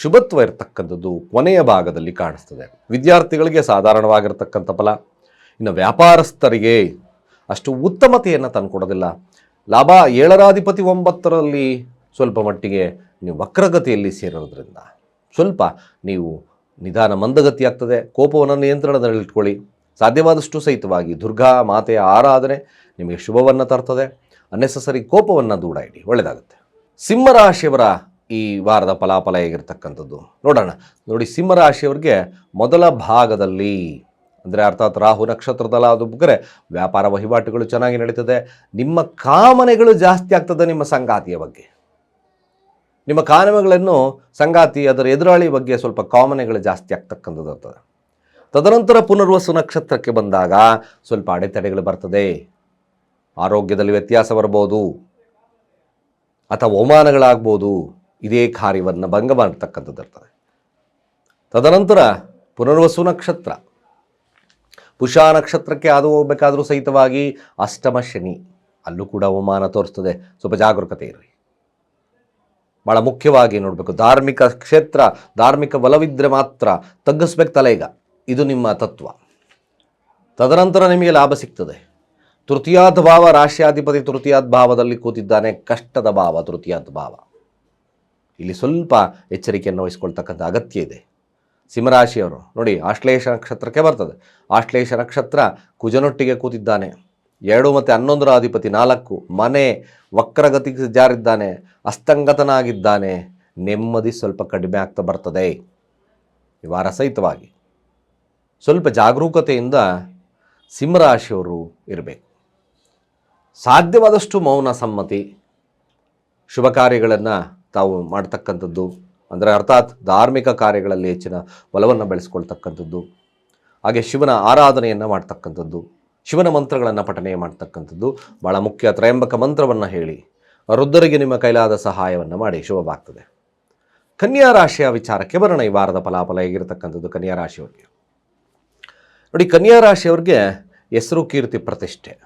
ಶುಭತ್ವ ಇರತಕ್ಕಂಥದ್ದು ಕೊನೆಯ ಭಾಗದಲ್ಲಿ ಕಾಣಿಸ್ತದೆ. ವಿದ್ಯಾರ್ಥಿಗಳಿಗೆ ಸಾಧಾರಣವಾಗಿರ್ತಕ್ಕಂಥ ಫಲ. ಇನ್ನು ವ್ಯಾಪಾರಸ್ಥರಿಗೆ ಅಷ್ಟು ಉತ್ತಮತೆಯನ್ನು ತಂದುಕೊಡೋದಿಲ್ಲ. ಲಾಭ ಏಳರಾಧಿಪತಿ ಒಂಬತ್ತರಲ್ಲಿ ಸ್ವಲ್ಪ ಮಟ್ಟಿಗೆ ನೀವು ವಕ್ರಗತಿಯಲ್ಲಿ ಸೇರೋದ್ರಿಂದ ಸ್ವಲ್ಪ ನೀವು ನಿಧಾನ ಮಂದಗತಿ ಆಗ್ತದೆ ಕೋಪವನ್ನು ನಿಯಂತ್ರಣದಲ್ಲಿಟ್ಕೊಳ್ಳಿ ಸಾಧ್ಯವಾದಷ್ಟು ಸಹಿತವಾಗಿ ದುರ್ಗಾ ಮಾತೆಯ ಆರಾಧನೆ ನಿಮಗೆ ಶುಭವನ್ನು ತರ್ತದೆ. ಅನ್ನೆಸಸರಿ ಕೋಪವನ್ನು ದೂಡ ಇಡಿ. ಒಳ್ಳೆಯದಾಗುತ್ತೆ. ಸಿಂಹರಾಶಿಯವರ ಈ ವಾರದ ಫಲಾಫಲ ಹೇಗಿರ್ತಕ್ಕಂಥದ್ದು? ನೋಡೋಣ. ನೋಡಿ ಸಿಂಹರಾಶಿಯವರಿಗೆ ಮೊದಲ ಭಾಗದಲ್ಲಿ, ಅಂದರೆ ಅರ್ಥಾತ್ ರಾಹು ನಕ್ಷತ್ರದಲ್ಲ ಅದು ಬುಗ್ರೆ ವ್ಯಾಪಾರ ವಹಿವಾಟುಗಳು ಚೆನ್ನಾಗಿ ನಡೀತದೆ. ನಿಮ್ಮ ಕಾಮನೆಗಳು ಜಾಸ್ತಿ ಆಗ್ತದೆ ನಿಮ್ಮ ಸಂಗಾತಿಯ ಬಗ್ಗೆ. ನಿಮ್ಮ ಕಾನೂನುಗಳನ್ನು ಸಂಗಾತಿ ಅದರ ಎದುರಾಳಿ ಬಗ್ಗೆ ಸ್ವಲ್ಪ ಕಾಮನೆಗಳು ಜಾಸ್ತಿ ಆಗ್ತಕ್ಕಂಥದ್ದು ಇರ್ತದೆ ತದನಂತರ ಪುನರ್ವಸು ನಕ್ಷತ್ರಕ್ಕೆ ಬಂದಾಗ ಸ್ವಲ್ಪ ಅಡೆತಡೆಗಳು ಬರ್ತದೆ. ಆರೋಗ್ಯದಲ್ಲಿ ವ್ಯತ್ಯಾಸ ಬರ್ಬೋದು. ಅಥವಾ ಅವಮಾನಗಳಾಗ್ಬೋದು. ಇದೇ ಕಾರ್ಯವನ್ನು ಭಂಗ ಮಾಡ್ತಕ್ಕಂಥದ್ದು ಇರ್ತದೆ. ತದನಂತರ ಪುನರ್ವಸು ನಕ್ಷತ್ರ. ಪುಷಾ ನಕ್ಷತ್ರಕ್ಕೆ ಅದು ಹೋಗಬೇಕಾದರೂ ಸಹಿತವಾಗಿ ಅಷ್ಟಮ ಶನಿ. ಅಲ್ಲೂ ಕೂಡ ಅವಮಾನ ತೋರಿಸ್ತದೆ. ಸ್ವಲ್ಪ ಜಾಗರೂಕತೆ ಇರಲಿ ಭಾಳ ಮುಖ್ಯವಾಗಿ ನೋಡಬೇಕು. ಧಾರ್ಮಿಕ ಕ್ಷೇತ್ರ, ಧಾರ್ಮಿಕ ಬಲವಿದ್ದರೆ ಮಾತ್ರ ತಗ್ಗಿಸ್ಬೇಕು ತಲೆ ಈಗ. ಇದು ನಿಮ್ಮ ತತ್ವ. ತದನಂತರ ನಿಮಗೆ ಲಾಭ ಸಿಗ್ತದೆ. ತೃತೀಯಾದ ಭಾವ ರಾಶ್ಯಾಧಿಪತಿ ತೃತೀಯಾದ ಭಾವದಲ್ಲಿ ಕೂತಿದ್ದಾನೆ. ಕಷ್ಟದ ಭಾವ, ತೃತೀಯಾದ ಭಾವ. ಇಲ್ಲಿ ಸ್ವಲ್ಪ ಎಚ್ಚರಿಕೆಯನ್ನು ವಹಿಸ್ಕೊಳ್ತಕ್ಕಂಥ ಅಗತ್ಯ ಇದೆ. ಸಿಂಹರಾಶಿಯವರು, ನೋಡಿ, ಆಶ್ಲೇಷ ನಕ್ಷತ್ರಕ್ಕೆ ಬರ್ತದೆ. ಆಶ್ಲೇಷ ನಕ್ಷತ್ರ ಕುಜನೊಟ್ಟಿಗೆ ಕೂತಿದ್ದಾನೆ. ಎರಡು ಮತ್ತು ಹನ್ನೊಂದರ ಅಧಿಪತಿ, ನಾಲ್ಕು, ಮನೆ ವಕ್ರಗತಿ ಜಾರಿದ್ದಾನೆ, ಅಸ್ತಂಗತನಾಗಿದ್ದಾನೆ, ನೆಮ್ಮದಿ ಸ್ವಲ್ಪ ಕಡಿಮೆ ಆಗ್ತಾ ಬರ್ತದೆ. ಈ ಸಹಿತವಾಗಿ. ಸ್ವಲ್ಪ ಜಾಗರೂಕತೆಯಿಂದ ಸಿಂಹರಾಶಿಯವರು ಇರಬೇಕು. ಸಾಧ್ಯವಾದಷ್ಟು ಮೌನ ಸಮ್ಮತಿ, ಶುಭ ಕಾರ್ಯಗಳನ್ನು ತಾವು ಮಾಡ್ತಕ್ಕಂಥದ್ದು, ಅಂದರೆ ಅರ್ಥಾತ್ ಧಾರ್ಮಿಕ ಕಾರ್ಯಗಳಲ್ಲಿ ಹೆಚ್ಚಿನ ಒಲವನ್ನು ಬೆಳೆಸ್ಕೊಳ್ತಕ್ಕಂಥದ್ದು, ಹಾಗೆ ಶಿವನ ಆರಾಧನೆಯನ್ನು ಮಾಡ್ತಕ್ಕಂಥದ್ದು. ಶಿವನ ಮಂತ್ರಗಳನ್ನು ಪಠನೆ ಮಾಡ್ತಕ್ಕಂಥದ್ದು ಭಾಳ ಮುಖ್ಯ. ತ್ರಯಂಬಕ ಮಂತ್ರವನ್ನು ಹೇಳಿ, ವೃದ್ಧರಿಗೆ ನಿಮ್ಮ ಕೈಲಾದ ಸಹಾಯವನ್ನು ಮಾಡಿ, ಶುಭವಾಗ್ತದೆ. ಕನ್ಯಾ ರಾಶಿಯ ವಿಚಾರಕ್ಕೆ ಬರೋಣ. ಈ ವಾರದ ಫಲಾಫಲ ಹೇಗಿರತಕ್ಕಂಥದ್ದು ಕನ್ಯಾ ರಾಶಿಯವರಿಗೆ? ನೋಡಿ, ಕನ್ಯಾ ರಾಶಿಯವ್ರಿಗೆ ಹೆಸರು, ಕೀರ್ತಿ, ಪ್ರತಿಷ್ಠೆ.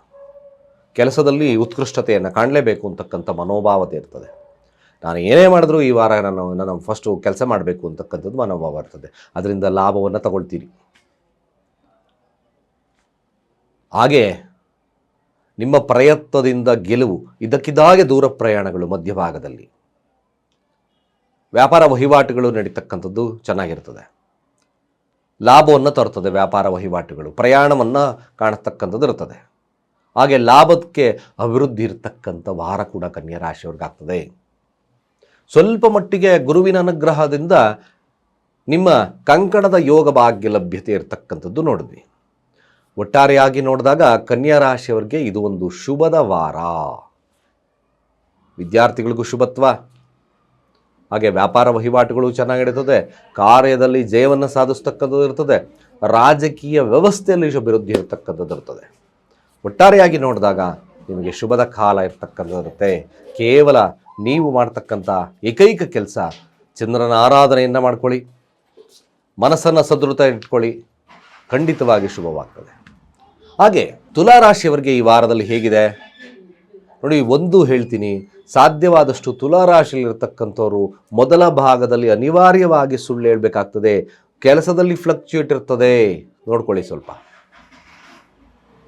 ಕೆಲಸದಲ್ಲಿ ಉತ್ಕೃಷ್ಟತೆಯನ್ನು ಕಾಣಲೇಬೇಕು ಅಂತಕ್ಕಂಥ ಮನೋಭಾವತೆ ಇರ್ತದೆ. ನಾನು ಏನೇ ಮಾಡಿದ್ರೂ ಈ ವಾರ ನಾನು ನಾನು ಫಸ್ಟು ಕೆಲಸ ಮಾಡಬೇಕು ಅಂತಕ್ಕಂಥದ್ದು ಮನೋಭಾವ ಇರ್ತದೆ. ಅದರಿಂದ ಲಾಭವನ್ನು ತಗೊಳ್ತೀರಿ. ಹಾಗೆ ನಿಮ್ಮ ಪ್ರಯತ್ನದಿಂದ ಗೆಲುವು ಇದಕ್ಕಿದ್ದಾಗೆ ದೂರ ಪ್ರಯಾಣಗಳು ಮಧ್ಯಭಾಗದಲ್ಲಿ. ವ್ಯಾಪಾರ ವಹಿವಾಟುಗಳು ನಡೀತಕ್ಕಂಥದ್ದು ಚೆನ್ನಾಗಿರ್ತದೆ. ಲಾಭವನ್ನು ತರುತ್ತದೆ ವ್ಯಾಪಾರ ವಹಿವಾಟುಗಳು, ಪ್ರಯಾಣವನ್ನು ಕಾಣತಕ್ಕಂಥದ್ದು ಇರ್ತದೆ. ಹಾಗೆ ಲಾಭಕ್ಕೆ ಅಭಿವೃದ್ಧಿ ಇರತಕ್ಕಂಥ ವಾರ ಕೂಡ ಕನ್ಯಾ ರಾಶಿಯವ್ರಿಗಾಗ್ತದೆ ಸ್ವಲ್ಪ ಮಟ್ಟಿಗೆ ಗುರುವಿನ ಅನುಗ್ರಹದಿಂದ ನಿಮ್ಮ ಕಂಕಣದ ಯೋಗ ಭಾಗ್ಯ ಲಭ್ಯತೆ ಇರತಕ್ಕಂಥದ್ದು ನೋಡಿದ್ವಿ. ಒಟ್ಟಾರೆಯಾಗಿ ನೋಡಿದಾಗ ಕನ್ಯಾ ರಾಶಿಯವರಿಗೆ ಇದು ಒಂದು ಶುಭದ ವಾರ. ವಿದ್ಯಾರ್ಥಿಗಳಿಗೂ ಶುಭತ್ವ. ಹಾಗೆ ವ್ಯಾಪಾರ ವಹಿವಾಟುಗಳು ಚೆನ್ನಾಗಿ ನಡೀತದೆ. ಕಾರ್ಯದಲ್ಲಿ ಜಯವನ್ನು ಸಾಧಿಸ್ತಕ್ಕಂಥದ್ದು ಇರ್ತದೆ. ರಾಜಕೀಯ ವ್ಯವಸ್ಥೆಯಲ್ಲಿ ಅಭಿವೃದ್ಧಿ ಇರತಕ್ಕಂಥದ್ದು ಇರ್ತದೆ. ಒಟ್ಟಾರೆಯಾಗಿ ನೋಡಿದಾಗ ನಿಮಗೆ ಶುಭದ ಕಾಲ ಇರ್ತಕ್ಕಂಥದ್ದು ಇರುತ್ತೆ. ಕೇವಲ ನೀವು ಮಾಡ್ತಕ್ಕಂಥ ಏಕೈಕ ಕೆಲಸ ಚಂದ್ರನ ಆರಾಧನೆಯನ್ನು ಮಾಡ್ಕೊಳ್ಳಿ. ಮನಸ್ಸನ್ನು ಸದೃಢ ಇಟ್ಕೊಳ್ಳಿ. ಖಂಡಿತವಾಗಿ ಶುಭವಾಗ್ತದೆ. ಹಾಗೆ ತುಲಾರಾಶಿಯವರಿಗೆ ಈ ವಾರದಲ್ಲಿ ಹೇಗಿದೆ? ನೋಡಿ, ಒಂದು ಹೇಳ್ತೀನಿ. ಸಾಧ್ಯವಾದಷ್ಟು ತುಲಾರಾಶಿಯಲ್ಲಿರ್ತಕ್ಕಂಥವ್ರು ಮೊದಲ ಭಾಗದಲ್ಲಿ ಅನಿವಾರ್ಯವಾಗಿ ಸುಳ್ಳು ಹೇಳಬೇಕಾಗ್ತದೆ. ಕೆಲಸದಲ್ಲಿ ಫ್ಲಕ್ಚುಯೇಟ್ ಇರ್ತದೆ. ನೋಡ್ಕೊಳ್ಳಿ ಸ್ವಲ್ಪ.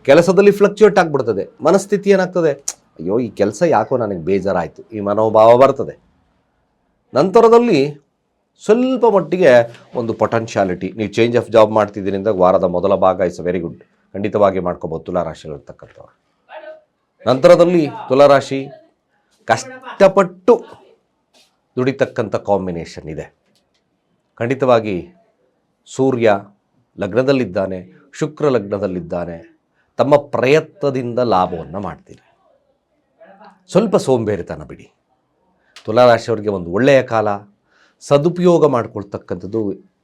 ಕೆಲಸದಲ್ಲಿ ಫ್ಲಕ್ಚುಯೇಟ್ ಆಗಿಬಿಡ್ತದೆ. ಮನಸ್ಥಿತಿ ಏನಾಗ್ತದೆ? ಅಯ್ಯೋ, ಈ ಕೆಲಸ ಯಾಕೋ ನನಗೆ ಬೇಜಾರಾಯಿತು. ಈ ಮನೋಭಾವ ಬರ್ತದೆ. ನಂತರದಲ್ಲಿ ಸ್ವಲ್ಪ ಮಟ್ಟಿಗೆ ಒಂದು ಪೊಟೆನ್ಶಿಯಾಲಿಟಿ ನೀವು ಚೇಂಜ್ ಆಫ್ ಜಾಬ್ ಮಾಡ್ತಿದ್ದೀರಿಂದ ವಾರದ ಮೊದಲ ಭಾಗ ಇಸ್ ವೆರಿ ಗುಡ್ ಖಂಡಿತವಾಗಿ ಮಾಡ್ಕೋಬೋದು ತುಲಾರಾಶಿಯಲ್ಲಿರ್ತಕ್ಕಂಥವ್ರು. ನಂತರದಲ್ಲಿ ತುಲಾರಾಶಿ ಕಷ್ಟಪಟ್ಟು ದುಡಿತಕ್ಕಂಥ ಕಾಂಬಿನೇಷನ್ ಇದೆ. ಖಂಡಿತವಾಗಿ ಸೂರ್ಯ ಲಗ್ನದಲ್ಲಿದ್ದಾನೆ, ಶುಕ್ರ ಲಗ್ನದಲ್ಲಿದ್ದಾನೆ, ತಮ್ಮ ಪ್ರಯತ್ನದಿಂದ ಲಾಭವನ್ನು ಮಾಡ್ತೀರಿ ಸ್ವಲ್ಪ ಸೋಂಬೇರಿತನ ಬಿಡಿ. ತುಲಾರಾಶಿಯವರಿಗೆ ಒಂದು ಒಳ್ಳೆಯ ಕಾಲ, ಸದುಪಯೋಗ ಮಾಡಿಕೊಳ್ತಕ್ಕಂಥದ್ದು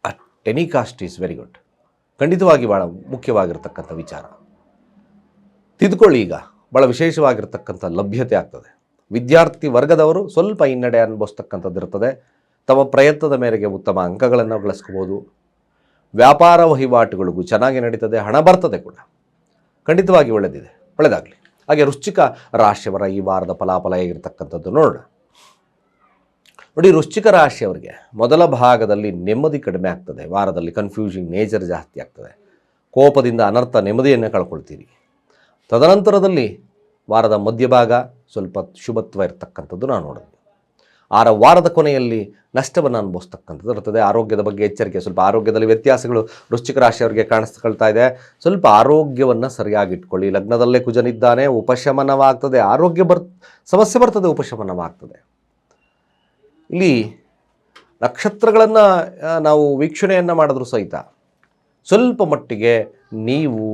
at any cost is very good ಖಂಡಿತವಾಗಿ ಭಾಳ ಮುಖ್ಯವಾಗಿರ್ತಕ್ಕಂಥ ವಿಚಾರ. ತಿದ್ಕೊಳ್ಳಿ ಈಗ ಭಾಳ ವಿಶೇಷವಾಗಿರ್ತಕ್ಕಂಥ ಲಭ್ಯತೆ ಆಗ್ತದೆ. ವಿದ್ಯಾರ್ಥಿ ವರ್ಗದವರು ಸ್ವಲ್ಪ ಹಿನ್ನಡೆ ಅನುಭವಿಸ್ತಕ್ಕಂಥದ್ದು ಇರ್ತದೆ. ತಮ್ಮ ಪ್ರಯತ್ನದ ಮೇರೆಗೆ ಉತ್ತಮ ಅಂಕಗಳನ್ನು ಗಳಿಸ್ಕೋಬೋದು. ವ್ಯಾಪಾರ ವಹಿವಾಟುಗಳಿಗೂ ಚೆನ್ನಾಗಿ ನಡೀತದೆ, ಹಣ ಬರ್ತದೆ ಕೂಡ. ಖಂಡಿತವಾಗಿ ಒಳ್ಳೆದಿದೆ ಒಳ್ಳೆಯದಾಗಲಿ ಹಾಗೆ ರುಚಿಕ ರಾಶಿಯವರ ಈ ವಾರದ ಫಲಾಫಲ ಹೇಗಿರ್ತಕ್ಕಂಥದ್ದು ನೋಡೋಣ. ನೋಡಿ, ವೃಶ್ಚಿಕ ರಾಶಿಯವರಿಗೆ ಮೊದಲ ಭಾಗದಲ್ಲಿ ನೆಮ್ಮದಿ ಕಡಿಮೆ ಆಗ್ತದೆ. ವಾರದಲ್ಲಿ ಕನ್ಫ್ಯೂಷನ್ ನೇಚರ್ ಜಾಸ್ತಿ ಆಗ್ತದೆ. ಕೋಪದಿಂದ ಅನರ್ಥ, ನೆಮ್ಮದಿಯನ್ನು ಕಳ್ಕೊಳ್ತೀರಿ. ತದನಂತರದಲ್ಲಿ ವಾರದ ಮಧ್ಯಭಾಗ ಸ್ವಲ್ಪ ಶುಭತ್ವ ಇರತಕ್ಕಂಥದ್ದು ನಾನು ನೋಡಿದ್ವಿ ಆರ ವಾರದ ಕೊನೆಯಲ್ಲಿ ನಷ್ಟವನ್ನು ಅನುಭವಿಸ್ತಕ್ಕಂಥದ್ದು ಇರ್ತದೆ. ಆರೋಗ್ಯದ ಬಗ್ಗೆ ಎಚ್ಚರಿಕೆ, ಸ್ವಲ್ಪ ಆರೋಗ್ಯದಲ್ಲಿ ವ್ಯತ್ಯಾಸಗಳು ವೃಶ್ಚಿಕ ರಾಶಿಯವರಿಗೆ ಕಾಣಿಸ್ಕೊಳ್ತಾ ಇದೆ. ಸ್ವಲ್ಪ ಆರೋಗ್ಯವನ್ನು ಸರಿಯಾಗಿ ಇಟ್ಕೊಳ್ಳಿ. ಲಗ್ನದಲ್ಲೇ ಕುಜನಿದ್ದಾನೆ, ಉಪಶಮನವಾಗ್ತದೆ. ಆರೋಗ್ಯ ಬರ್, ಸಮಸ್ಯೆ ಬರ್ತದೆ, ಉಪಶಮನವಾಗ್ತದೆ. ಇಲ್ಲಿ ನಕ್ಷತ್ರಗಳನ್ನು ನಾವು ವೀಕ್ಷಣೆಯನ್ನು ಮಾಡಿದ್ರು ಸಹಿತ ಸ್ವಲ್ಪ ಮಟ್ಟಿಗೆ ನೀವು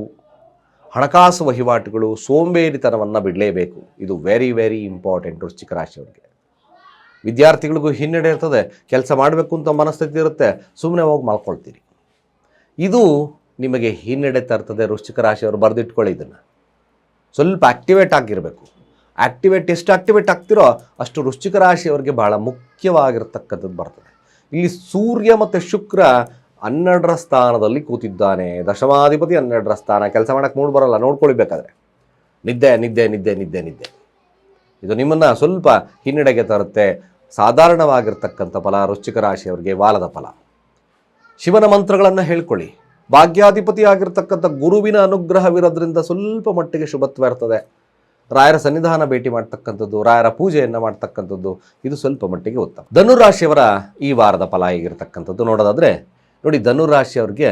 ಹಣಕಾಸು ವಹಿವಾಟುಗಳು, ಸೋಂಬೇರಿತನವನ್ನು ಬಿಡಲೇಬೇಕು. ಇದು ವೆರಿ ವೆರಿ ಇಂಪಾರ್ಟೆಂಟ್ ವೃಶ್ಚಿಕ ರಾಶಿಯವರಿಗೆ. ವಿದ್ಯಾರ್ಥಿಗಳಿಗೂ ಹಿನ್ನಡೆ ಇರ್ತದೆ. ಕೆಲಸ ಮಾಡಬೇಕು ಅಂತ ಮನಸ್ಥಿತಿ ಇರುತ್ತೆ. ಸುಮ್ಮನೆ ಹೋಗಿ ಮಾಡ್ಕೊಳ್ತೀರಿ ಇದು ನಿಮಗೆ ಹಿನ್ನಡೆ ತರ್ತದೆ ವೃಶ್ಚಿಕ ರಾಶಿಯವರು ಬರೆದಿಟ್ಕೊಳ್ಳಿ ಇದನ್ನು. ಸ್ವಲ್ಪ ಆಕ್ಟಿವೇಟ್ ಆಗಿರಬೇಕು. ಆಕ್ಟಿವೇಟ್ ಎಷ್ಟು ಆಕ್ಟಿವೇಟ್ ಆಗ್ತಿರೋ ಅಷ್ಟು ವೃಶ್ಚಿಕ ರಾಶಿಯವರಿಗೆ ಬಹಳ ಮುಖ್ಯವಾಗಿರ್ತಕ್ಕಂಥದ್ದು ಬರ್ತದೆ. ಇಲ್ಲಿ ಸೂರ್ಯ ಮತ್ತು ಶುಕ್ರ ಹನ್ನೆರಡರ ಸ್ಥಾನದಲ್ಲಿ ಕೂತಿದ್ದಾನೆ. ದಶಮಾಧಿಪತಿ ಹನ್ನೆರಡರ ಸ್ಥಾನ. ಕೆಲಸ ಮಾಡೋಕ್ಕೆ ಮೂಡ್ ಬರೋಲ್ಲ. ನೋಡ್ಕೊಳ್ಬೇಕಾದ್ರೆ. ನಿದ್ದೆ ನಿದ್ದೆ ನಿದ್ದೆ ನಿದ್ದೆ ನಿದ್ದೆ. ಇದು ನಿಮ್ಮನ್ನು ಸ್ವಲ್ಪ ಹಿನ್ನಡೆಗೆ ತರುತ್ತೆ. ಸಾಧಾರಣವಾಗಿರ್ತಕ್ಕಂಥ ಫಲ ವೃಶ್ಚಿಕ ರಾಶಿಯವರಿಗೆ ವಾಲದ ಫಲ. ಶಿವನ ಮಂತ್ರಗಳನ್ನು ಹೇಳ್ಕೊಳ್ಳಿ. ಭಾಗ್ಯಾಧಿಪತಿ ಆಗಿರ್ತಕ್ಕಂಥ ಗುರುವಿನ ಅನುಗ್ರಹವಿರೋದ್ರಿಂದ ಸ್ವಲ್ಪ ಮಟ್ಟಿಗೆ ಶುಭತ್ವ ಇರ್ತದೆ. ರಾಯರ ಸನ್ನಿಧಾನ ಭೇಟಿ ಮಾಡ್ತಕ್ಕಂಥದ್ದು, ರಾಯರ ಪೂಜೆಯನ್ನು ಮಾಡ್ತಕ್ಕಂಥದ್ದು, ಇದು ಸ್ವಲ್ಪ ಮಟ್ಟಿಗೆ ಉತ್ತಮ. ಧನುರಾಶಿಯವರ ಈ ವಾರದ ಫಲ ಆಗಿರತಕ್ಕಂಥದ್ದು ನೋಡೋದಾದರೆ, ನೋಡಿ ಧನುರಾಶಿಯವ್ರಿಗೆ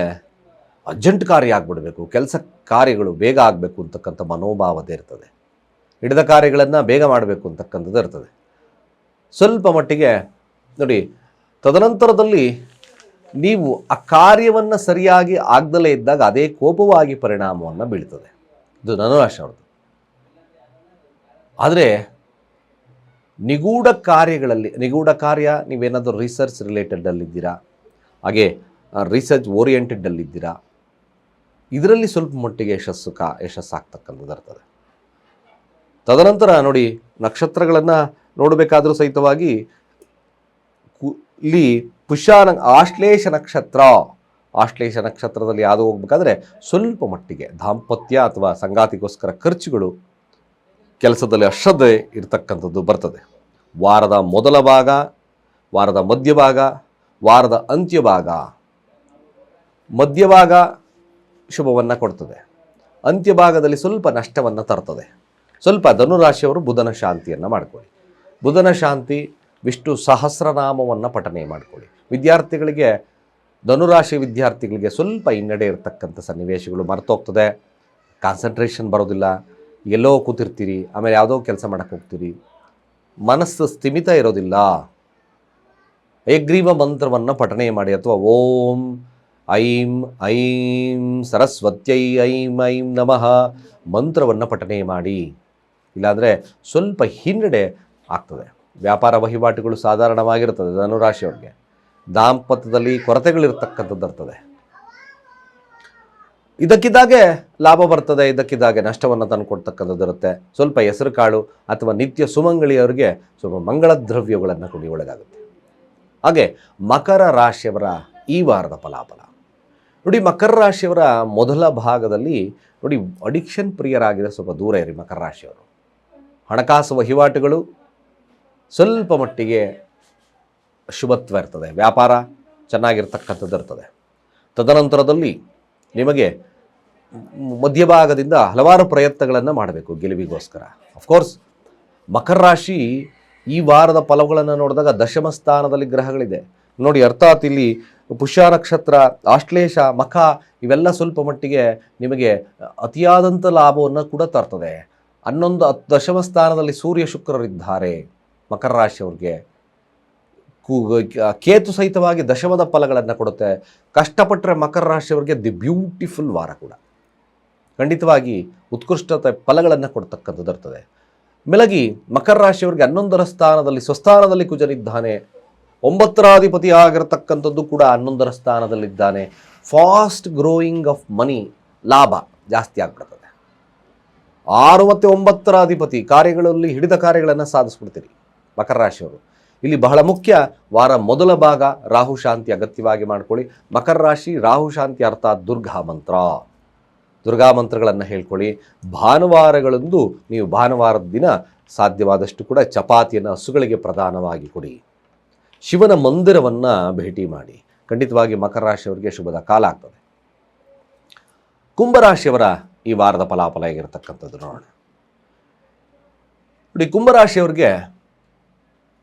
ಅರ್ಜೆಂಟ್ ಕಾರ್ಯ ಆಗಿಬಿಡಬೇಕು, ಕೆಲಸ ಕಾರ್ಯಗಳು ಬೇಗ ಆಗಬೇಕು ಅಂತಕ್ಕಂಥ ಮನೋಭಾವತೆ ಇರ್ತದೆ. ಹಿಡಿದ ಕಾರ್ಯಗಳನ್ನು ಬೇಗ ಮಾಡಬೇಕು ಅಂತಕ್ಕಂಥದ್ದು ಇರ್ತದೆ. ಸ್ವಲ್ಪ ಮಟ್ಟಿಗೆ, ನೋಡಿ, ತದನಂತರದಲ್ಲಿ ನೀವು ಆ ಕಾರ್ಯವನ್ನು ಸರಿಯಾಗಿ ಆಗದಲೇ ಇದ್ದಾಗ ಅದೇ ಕೋಪವಾಗಿ ಪರಿಣಾಮವನ್ನು ಬೀಳ್ತದೆ. ಇದು ಧನುರಾಶಿ ಅವ್ರದ್ದು. ಆದರೆ ನಿಗೂಢ ಕಾರ್ಯಗಳಲ್ಲಿ, ನಿಗೂಢ ಕಾರ್ಯ ನೀವೇನಾದರೂ ರಿಸರ್ಚ್ ರಿಲೇಟೆಡಲ್ಲಿದ್ದೀರಾ ಹಾಗೆ ರಿಸರ್ಚ್ ಓರಿಯೆಂಟೆಡಲ್ಲಿದ್ದೀರಾ ಇದರಲ್ಲಿ ಸ್ವಲ್ಪ ಮಟ್ಟಿಗೆ ಯಶಸ್ಸು ಕಾ, ಯಶಸ್ಸಾಗ್ತಕ್ಕಂಥದ್ದು ಇರ್ತದೆ ತದನಂತರ ನೋಡಿ, ನಕ್ಷತ್ರಗಳನ್ನು ನೋಡಬೇಕಾದರೂ ಸಹಿತವಾಗಿ ಇಲ್ಲಿ ಪುಷಾನ ಆಶ್ಲೇಷ ನಕ್ಷತ್ರ, ಆಶ್ಲೇಷ ನಕ್ಷತ್ರದಲ್ಲಿ ಯಾವುದು ಹೋಗ್ಬೇಕಾದ್ರೆ ಸ್ವಲ್ಪ ಮಟ್ಟಿಗೆ ದಾಂಪತ್ಯ ಅಥವಾ ಸಂಗಾತಿಗೋಸ್ಕರ ಖರ್ಚುಗಳು ಕೆಲಸದಲ್ಲಿ ಅಶ್ರದ್ಧೆ ಇರತಕ್ಕಂಥದ್ದು ಬರ್ತದೆ. ವಾರದ ಮೊದಲ ಭಾಗ, ವಾರದ ಮಧ್ಯಭಾಗ ವಾರದ ಅಂತ್ಯಭಾಗ ಮಧ್ಯಭಾಗ ಶುಭವನ್ನು ಕೊಡ್ತದೆ. ಅಂತ್ಯಭಾಗದಲ್ಲಿ ಸ್ವಲ್ಪ ನಷ್ಟವನ್ನು ತರ್ತದೆ. ಸ್ವಲ್ಪ ಧನುರಾಶಿಯವರು ಬುಧನ ಶಾಂತಿಯನ್ನು ಮಾಡ್ಕೊಳ್ಳಿ. ಬುಧನ ಶಾಂತಿ ವಿಷ್ಣು ಸಹಸ್ರನಾಮವನ್ನು ಪಠನೆ ಮಾಡಿಕೊಳ್ಳಿ. ವಿದ್ಯಾರ್ಥಿಗಳಿಗೆ, ಧನುರಾಶಿ ವಿದ್ಯಾರ್ಥಿಗಳಿಗೆ ಸ್ವಲ್ಪ ಹಿನ್ನಡೆ ಇರತಕ್ಕಂಥ ಸನ್ನಿವೇಶಗಳು ಮರೆತೋಗ್ತದೆ. ಕಾನ್ಸಂಟ್ರೇಷನ್ ಬರೋದಿಲ್ಲ. ಎಲ್ಲೋ ಕೂತಿರ್ತೀರಿ, ಆಮೇಲೆ ಯಾವುದೋ ಕೆಲಸ ಮಾಡಕ್ಕೆ ಹೋಗ್ತೀರಿ. ಮನಸ್ಸು ಸ್ಥಿಮಿತ ಇರೋದಿಲ್ಲ. ಏಗ್ರೀವ ಮಂತ್ರವನ್ನು ಪಠನೆ ಮಾಡಿ ಅಥವಾ ಓಂ ಐಂ ಐಂ ಸರಸ್ವತ್ಯೈ ಐಂ ಐಂ ನಮಃ ಮಂತ್ರವನ್ನು ಪಠನೆ ಮಾಡಿ. ಇಲ್ಲಾಂದರೆ ಸ್ವಲ್ಪ ಹಿನ್ನಡೆ ಆಗ್ತದೆ. ವ್ಯಾಪಾರ ವಹಿವಾಟುಗಳು ಸಾಧಾರಣವಾಗಿರ್ತದೆ, ಧನುರಾಶಿಯವ್ರಿಗೆ. ದಾಂಪತ್ಯದಲ್ಲಿ ಕೊರತೆಗಳಿರ್ತಕ್ಕಂಥದ್ದು ಇರ್ತದೆ. ಇದಕ್ಕಿದ್ದಾಗೆ ಲಾಭ ಬರ್ತದೆ, ಇದಕ್ಕಿದ್ದಾಗೆ ನಷ್ಟವನ್ನು ತಂದುಕೊಡ್ತಕ್ಕಂಥದ್ದು ಇರುತ್ತೆ. ಸ್ವಲ್ಪ ಹೆಸರು ಕಾಳು ಅಥವಾ ನಿತ್ಯ ಸುಮಂಗಳಿಯವರಿಗೆ ಸ್ವಲ್ಪ ಮಂಗಳ ದ್ರವ್ಯಗಳನ್ನು ಕುಡಿ ಒಳಗಾಗುತ್ತೆ ಹಾಗೆ ಮಕರ ರಾಶಿಯವರ ಈ ವಾರದ ಫಲಾಫಲ. ನೋಡಿ, ಮಕರ ರಾಶಿಯವರ ಮೊದಲ ಭಾಗದಲ್ಲಿ ನೋಡಿ ಅಡಿಕ್ಷನ್ ಪ್ರಿಯರಾಗಿದೆ ಸ್ವಲ್ಪ ದೂರ ಇರಿ ಮಕರ ರಾಶಿಯವರು. ಹಣಕಾಸು ವಹಿವಾಟುಗಳು ಸ್ವಲ್ಪ ಮಟ್ಟಿಗೆ ಶುಭತ್ವ ಇರ್ತದೆ. ವ್ಯಾಪಾರ ಚೆನ್ನಾಗಿರ್ತಕ್ಕಂಥದ್ದು ಇರ್ತದೆ. ತದನಂತರದಲ್ಲಿ ನಿಮಗೆ ಮಧ್ಯಭಾಗದಿಂದ ಹಲವಾರು ಪ್ರಯತ್ನಗಳನ್ನು ಮಾಡಬೇಕು ಗೆಲುವಿಗೋಸ್ಕರ. ಅಫ್ಕೋರ್ಸ್ ಮಕರ ರಾಶಿ ಈ ವಾರದ ಫಲಗಳನ್ನು ನೋಡಿದಾಗ ದಶಮ ಸ್ಥಾನದಲ್ಲಿ ಗ್ರಹಗಳಿದೆ. ನೋಡಿ, ಅರ್ಥಾತ್ ಇಲ್ಲಿ ಪುಷ್ಯ ನಕ್ಷತ್ರ ಆಶ್ಲೇಷ ಮಖ ಇವೆಲ್ಲ ಸ್ವಲ್ಪ ಮಟ್ಟಿಗೆ ನಿಮಗೆ ಅತಿಯಾದಂಥ ಲಾಭವನ್ನು ಕೂಡ ತರ್ತದೆ. ಹನ್ನೊಂದು ದಶಮ ಸ್ಥಾನದಲ್ಲಿ ಸೂರ್ಯ ಶುಕ್ರರಿದ್ದಾರೆ ಮಕರ ರಾಶಿಯವ್ರಿಗೆ. ಕೇತು ಸಹಿತವಾಗಿ ದಶಮದ ಫಲಗಳನ್ನು ಕೊಡುತ್ತೆ. ಕಷ್ಟಪಟ್ಟರೆ ಮಕರ ರಾಶಿಯವರಿಗೆ ದಿ ಬ್ಯೂಟಿಫುಲ್ ವಾರ ಕೂಡ. ಖಂಡಿತವಾಗಿ ಉತ್ಕೃಷ್ಟತೆ ಫಲಗಳನ್ನು ಕೊಡ್ತಕ್ಕಂಥದ್ದು ಇರ್ತದೆ. ಮೆಲಗಿ ಮಕರ ರಾಶಿಯವರಿಗೆ ಹನ್ನೊಂದರ ಸ್ಥಾನದಲ್ಲಿ, ಸ್ವಸ್ಥಾನದಲ್ಲಿ ಕುಜನಿದ್ದಾನೆ. ಒಂಬತ್ತರಾಧಿಪತಿ ಆಗಿರತಕ್ಕಂಥದ್ದು ಕೂಡ ಹನ್ನೊಂದರ ಸ್ಥಾನದಲ್ಲಿದ್ದಾನೆ. ಫಾಸ್ಟ್ ಗ್ರೋಯಿಂಗ್ ಆಫ್ ಮನಿ, ಲಾಭ ಜಾಸ್ತಿ ಆಗ್ಬಿಡ್ತದೆ. ಆರು ಮತ್ತು ಒಂಬತ್ತರ ಅಧಿಪತಿ ಕಾರ್ಯಗಳಲ್ಲಿ ಹಿಡಿದ ಕಾರ್ಯಗಳನ್ನು ಸಾಧಿಸ್ಬಿಡ್ತೀರಿ ಮಕರ ರಾಶಿಯವರು. ಇಲ್ಲಿ ಬಹಳ ಮುಖ್ಯ, ವಾರ ಮೊದಲ ಭಾಗ ರಾಹು ಶಾಂತಿ ಅಗತ್ಯವಾಗಿ ಮಾಡ್ಕೊಳ್ಳಿ. ಮಕರ ರಾಶಿ ರಾಹು ಶಾಂತಿ ಅರ್ಥಾತ್ ದುರ್ಗಾ ಮಂತ್ರ. ದುರ್ಗಾ ಮಂತ್ರಗಳನ್ನು ಹೇಳ್ಕೊಳ್ಳಿ. ಭಾನುವಾರಗಳಂದು ನೀವು ಭಾನುವಾರದ ದಿನ ಸಾಧ್ಯವಾದಷ್ಟು ಕೂಡ ಚಪಾತಿಯನ್ನು ಹಸುಗಳಿಗೆ ಪ್ರಧಾನವಾಗಿ ಕೊಡಿ. ಶಿವನ ಮಂದಿರವನ್ನು ಭೇಟಿ ಮಾಡಿ. ಖಂಡಿತವಾಗಿ ಮಕರ ರಾಶಿಯವರಿಗೆ ಶುಭದ ಕಾಲ ಆಗ್ತದೆ. ಕುಂಭರಾಶಿಯವರ ಈ ವಾರದ ಫಲಾಫಲ ಹೇಗಿರತಕ್ಕಂಥದ್ದು ನೋಡೋಣ. ನೋಡಿ, ಕುಂಭರಾಶಿಯವರಿಗೆ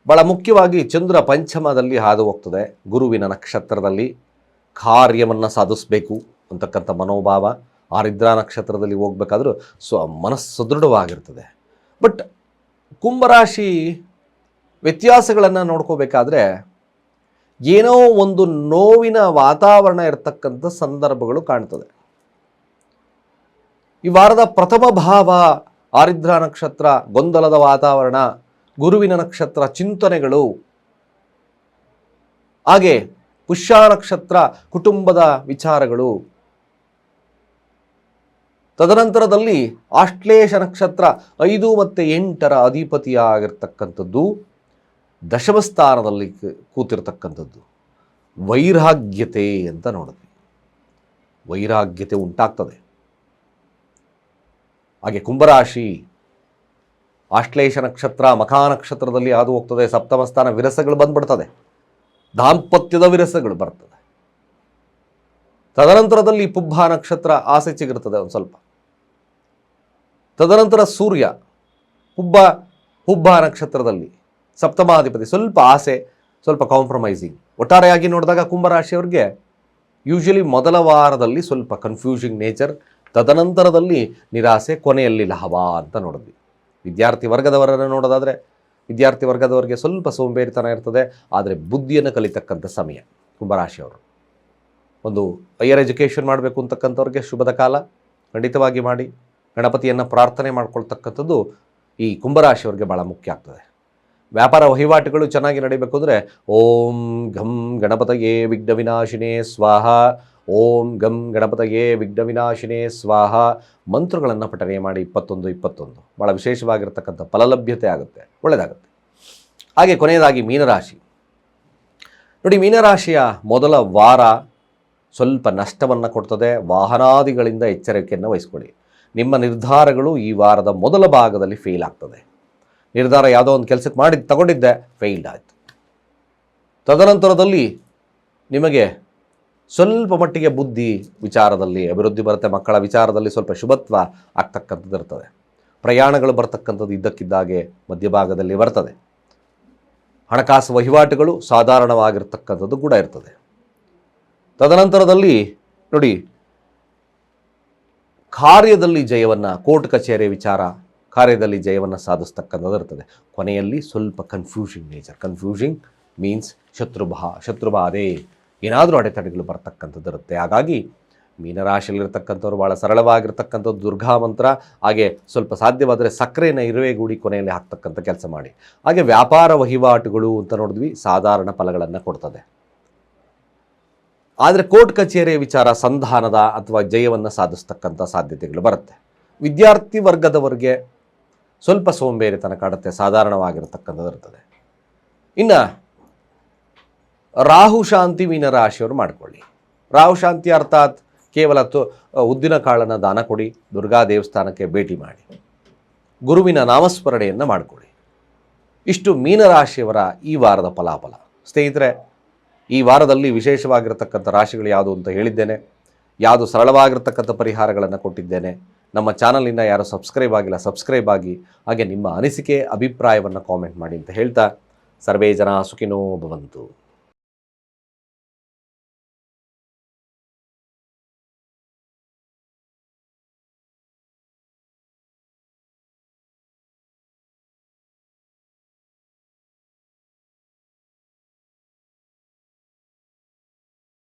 ಬಹಳ ಮುಖ್ಯವಾಗಿ ಚಂದ್ರ ಪಂಚಮದಲ್ಲಿ ಹಾದು ಹೋಗ್ತದೆ ಗುರುವಿನ ನಕ್ಷತ್ರದಲ್ಲಿ ಕಾರ್ಯವನ್ನು ಸಾಧಿಸಬೇಕು ಅಂತಕ್ಕಂಥ ಮನೋಭಾವ ಆರಿದ್ರಾ ನಕ್ಷತ್ರದಲ್ಲಿ ಹೋಗ್ಬೇಕಾದ್ರೂ ಸ್ವ ಮನಸ್ಸು ಸದೃಢವಾಗಿರ್ತದೆ. ಬಟ್ ಕುಂಭರಾಶಿ ವ್ಯತ್ಯಾಸಗಳನ್ನು ನೋಡ್ಕೋಬೇಕಾದ್ರೆ ಏನೋ ಒಂದು ನೋವಿನ ವಾತಾವರಣ ಇರತಕ್ಕಂಥ ಸಂದರ್ಭಗಳು ಕಾಣ್ತದೆ. ಈ ವಾರದ ಪ್ರಥಮ ಭಾವ ಆರಿದ್ರಾ ನಕ್ಷತ್ರ ಗೊಂದಲದ ವಾತಾವರಣ ಗುರುವಿನ ನಕ್ಷತ್ರ ಚಿಂತನೆಗಳು. ಹಾಗೆ ಪುಷ್ಯ ನಕ್ಷತ್ರ ಕುಟುಂಬದ ವಿಚಾರಗಳು. ತದನಂತರದಲ್ಲಿ ಆಶ್ಲೇಷ ನಕ್ಷತ್ರ ಐದು ಮತ್ತು ಎಂಟರ ಅಧಿಪತಿಯಾಗಿರ್ತಕ್ಕಂಥದ್ದು. ದಶಮಸ್ಥಾನದಲ್ಲಿ ಕೂತಿರ್ತಕ್ಕಂಥದ್ದು. ವೈರಾಗ್ಯತೆ ಅಂತ ನೋಡಿದ್ವಿ. ವೈರಾಗ್ಯತೆ ಉಂಟಾಗ್ತದೆ. ಹಾಗೆ ಕುಂಭರಾಶಿ ಆಶ್ಲೇಷ ನಕ್ಷತ್ರ, ಮಖಾ ನಕ್ಷತ್ರದಲ್ಲಿ ಹಾದು ಹೋಗ್ತದೆ. ಸಪ್ತಮ ಸ್ಥಾನ ವಿರಸಗಳು ಬಂದ್ಬಿಡ್ತದೆ. ದಾಂಪತ್ಯದ ವಿರಸಗಳು ಬರ್ತದೆ. ತದನಂತರದಲ್ಲಿ ಪುಬ್ಬ ನಕ್ಷತ್ರ ಆಸೆ ಚಿಗಿರ್ತದೆ ಒಂದು ಸ್ವಲ್ಪ. ತದನಂತರ ಸೂರ್ಯ ಹುಬ್ಬ ಹುಬ್ಬ ನಕ್ಷತ್ರದಲ್ಲಿ ಸಪ್ತಮಾಧಿಪತಿ. ಸ್ವಲ್ಪ ಆಸೆ, ಸ್ವಲ್ಪ ಕಾಂಪ್ರಮೈಸಿಂಗ್ ಒಟ್ಟಾರೆಯಾಗಿ ನೋಡಿದಾಗ ಕುಂಭರಾಶಿಯವ್ರಿಗೆ ಯೂಶಲಿ ಮೊದಲ ವಾರದಲ್ಲಿ ಸ್ವಲ್ಪ ಕನ್ಫ್ಯೂಷಿಂಗ್ ನೇಚರ್ ತದನಂತರದಲ್ಲಿ ನಿರಾಸೆ, ಕೊನೆಯಲ್ಲಿ ಲಾಭ ಅಂತ ನೋಡಿದ್ವಿ. ವಿದ್ಯಾರ್ಥಿ ವರ್ಗದವರನ್ನು ನೋಡೋದಾದರೆ ವಿದ್ಯಾರ್ಥಿ ವರ್ಗದವರಿಗೆ ಸ್ವಲ್ಪ ಸೋಂಬೇರಿತನ ಇರ್ತದೆ, ಆದರೆ ಬುದ್ಧಿಯನ್ನು ಕಲಿತಕ್ಕಂಥ ಸಮಯ, ಕುಂಭರಾಶಿಯವರು. ಒಂದು ಹೈಯರ್ ಎಜುಕೇಷನ್ ಮಾಡಬೇಕು ಅಂತಕ್ಕಂಥವ್ರಿಗೆ ಶುಭದ ಕಾಲ, ಖಂಡಿತವಾಗಿ ಮಾಡಿ. ಗಣಪತಿಯನ್ನು ಪ್ರಾರ್ಥನೆ ಮಾಡ್ಕೊಳ್ತಕ್ಕಂಥದ್ದು ಈ ಕುಂಭರಾಶಿಯವರಿಗೆ ಭಾಳ ಮುಖ್ಯ ಆಗ್ತದೆ. ವ್ಯಾಪಾರ ವಹಿವಾಟುಗಳು ಚೆನ್ನಾಗಿ ನಡೀಬೇಕು ಅಂದರೆ ಓಂ ಘಂ ಗಣಪತಯೇ ವಿಘ್ನ ವಿನಾಶಿನೇ ಸ್ವಾಹ ಓಂ ಗಂ ಗಣಪತಯೇ ವಿಘ್ನ ವಿನಾಶಿನೇ ಸ್ವಾಹ. ಮಂತ್ರಗಳನ್ನು ಪಠನೆ ಮಾಡಿ ಇಪ್ಪತ್ತೊಂದು ಇಪ್ಪತ್ತೊಂದು. ಭಾಳ ವಿಶೇಷವಾಗಿರ್ತಕ್ಕಂಥ ಫಲಲಭ್ಯತೆ ಆಗುತ್ತೆ ಒಳ್ಳೆಯದಾಗುತ್ತೆ ಹಾಗೆ ಕೊನೆಯದಾಗಿ ಮೀನರಾಶಿ. ನೋಡಿ, ಮೀನರಾಶಿಯ ಮೊದಲ ವಾರ ಸ್ವಲ್ಪ ನಷ್ಟವನ್ನು ಕೊಡ್ತದೆ. ವಾಹನಾದಿಗಳಿಂದ ಎಚ್ಚರಿಕೆಯನ್ನು ವಹಿಸ್ಕೊಳ್ಳಿ. ನಿಮ್ಮ ನಿರ್ಧಾರಗಳು ಈ ವಾರದ ಮೊದಲ ಭಾಗದಲ್ಲಿ ಫೇಲ್ ಆಗ್ತದೆ. ನಿರ್ಧಾರ ಯಾವುದೋ ಒಂದು ಕೆಲಸಕ್ಕೆ ಮಾಡಿ ತಗೊಂಡಿದ್ದೆ ಫೇಲ್ಡ್ ಆಯಿತು. ತದನಂತರದಲ್ಲಿ ನಿಮಗೆ ಸ್ವಲ್ಪ ಮಟ್ಟಿಗೆ ಬುದ್ಧಿ ವಿಚಾರದಲ್ಲಿ, ಅಭಿವೃದ್ಧಿ ಬರುತ್ತೆ, ಮಕ್ಕಳ ವಿಚಾರದಲ್ಲಿ ಸ್ವಲ್ಪ ಶುಭತ್ವ ಆಗ್ತಕ್ಕಂಥದ್ದು ಇರ್ತದೆ. ಪ್ರಯಾಣಗಳು ಬರ್ತಕ್ಕಂಥದ್ದು ಇದ್ದಕ್ಕಿದ್ದಾಗೆ ಮಧ್ಯಭಾಗದಲ್ಲಿ ಬರ್ತದೆ. ಹಣಕಾಸು ವಹಿವಾಟುಗಳು ಸಾಧಾರಣವಾಗಿರ್ತಕ್ಕಂಥದ್ದು ಕೂಡ ಇರ್ತದೆ. ತದನಂತರದಲ್ಲಿ ನೋಡಿ, ಕಾರ್ಯದಲ್ಲಿ ಜಯವನ್ನು, ಕೋರ್ಟ್ ಕಚೇರಿ ವಿಚಾರ, ಕಾರ್ಯದಲ್ಲಿ ಜಯವನ್ನು ಸಾಧಿಸ್ತಕ್ಕಂಥದ್ದು ಇರ್ತದೆ. ಕೊನೆಯಲ್ಲಿ ಸ್ವಲ್ಪ ಕನ್ಫ್ಯೂಷಿಂಗ್ ನೇಚರ್ ಕನ್ಫ್ಯೂಷಿಂಗ್ ಮೀನ್ಸ್ ಶತ್ರುಭಾ ಶತ್ರುಬಾಧೆ ಏನಾದರೂ ಅಡೆತಡೆಗಳು ಬರ್ತಕ್ಕಂಥದ್ದು ಇರುತ್ತೆ. ಹಾಗಾಗಿ ಮೀನರಾಶಿಯಲ್ಲಿರ್ತಕ್ಕಂಥವ್ರು ಭಾಳ ಸರಳವಾಗಿರ್ತಕ್ಕಂಥದ್ದು ದುರ್ಗಾ ಮಂತ್ರ, ಹಾಗೆ ಸ್ವಲ್ಪ ಸಾಧ್ಯವಾದರೆ ಸಕ್ಕರೆನ ಇರುವೆಗೂಡಿ ಕೊನೆಯಲ್ಲಿ ಹಾಕ್ತಕ್ಕಂಥ ಕೆಲಸ ಮಾಡಿ. ಹಾಗೆ ವ್ಯಾಪಾರ ವಹಿವಾಟುಗಳು ಅಂತ ನೋಡಿದ್ವಿ, ಸಾಧಾರಣ ಫಲಗಳನ್ನು ಕೊಡ್ತದೆ. ಆದರೆ ಕೋರ್ಟ್ ಕಚೇರಿಯ ವಿಚಾರ ಸಂಧಾನದ ಅಥವಾ ಜಯವನ್ನು ಸಾಧಿಸ್ತಕ್ಕಂಥ ಸಾಧ್ಯತೆಗಳು ಬರುತ್ತೆ. ವಿದ್ಯಾರ್ಥಿ ವರ್ಗದವರಿಗೆ ಸ್ವಲ್ಪ ಸೋಂಬೇರಿತನ ಕಾಡುತ್ತೆ, ಸಾಧಾರಣವಾಗಿರತಕ್ಕಂಥದ್ದು ಇರ್ತದೆ. ಇನ್ನು ರಾಹು ಶಾಂತಿ ಮೀನ ರಾಶಿಯವರು ಮಾಡಿಕೊಳ್ಳಿ. ರಾಹು ಶಾಂತಿ ಅರ್ಥಾತ್ ಕೇವಲ ತು ಉದ್ದಿನ ಕಾಳನ್ನು ದಾನ ಕೊಡಿ, ದುರ್ಗಾ ದೇವಸ್ಥಾನಕ್ಕೆ ಭೇಟಿ ಮಾಡಿ. ಗುರುವಿನ ನಾಮಸ್ಮರಣೆಯನ್ನು ಮಾಡಿಕೊಳ್ಳಿ. ಇಷ್ಟು ಮೀನರಾಶಿಯವರ ಈ ವಾರದ ಫಲಾಫಲ. ಸ್ನೇಹಿತರೆ, ಈ ವಾರದಲ್ಲಿ ವಿಶೇಷವಾಗಿರತಕ್ಕಂಥ ರಾಶಿಗಳು ಯಾವುದು ಅಂತ ಹೇಳಿದ್ದೇನೆ. ಯಾವುದು ಸರಳವಾಗಿರ್ತಕ್ಕಂಥ ಪರಿಹಾರಗಳನ್ನು ಕೊಟ್ಟಿದ್ದೇನೆ. ನಮ್ಮ ಚಾನಲಿನ ಯಾರು ಸಬ್ಸ್ಕ್ರೈಬ್ ಆಗಿಲ್ಲ, ಸಬ್ಸ್ಕ್ರೈಬ್ ಆಗಿ, ಹಾಗೆ ನಿಮ್ಮ ಅನಿಸಿಕೆ, ಅಭಿಪ್ರಾಯವನ್ನು ಕಾಮೆಂಟ್ ಮಾಡಿ ಅಂತ ಹೇಳ್ತಾ, ಸರ್ವೇ ಜನ ಸುಖಿನೋ ಭವಂತು.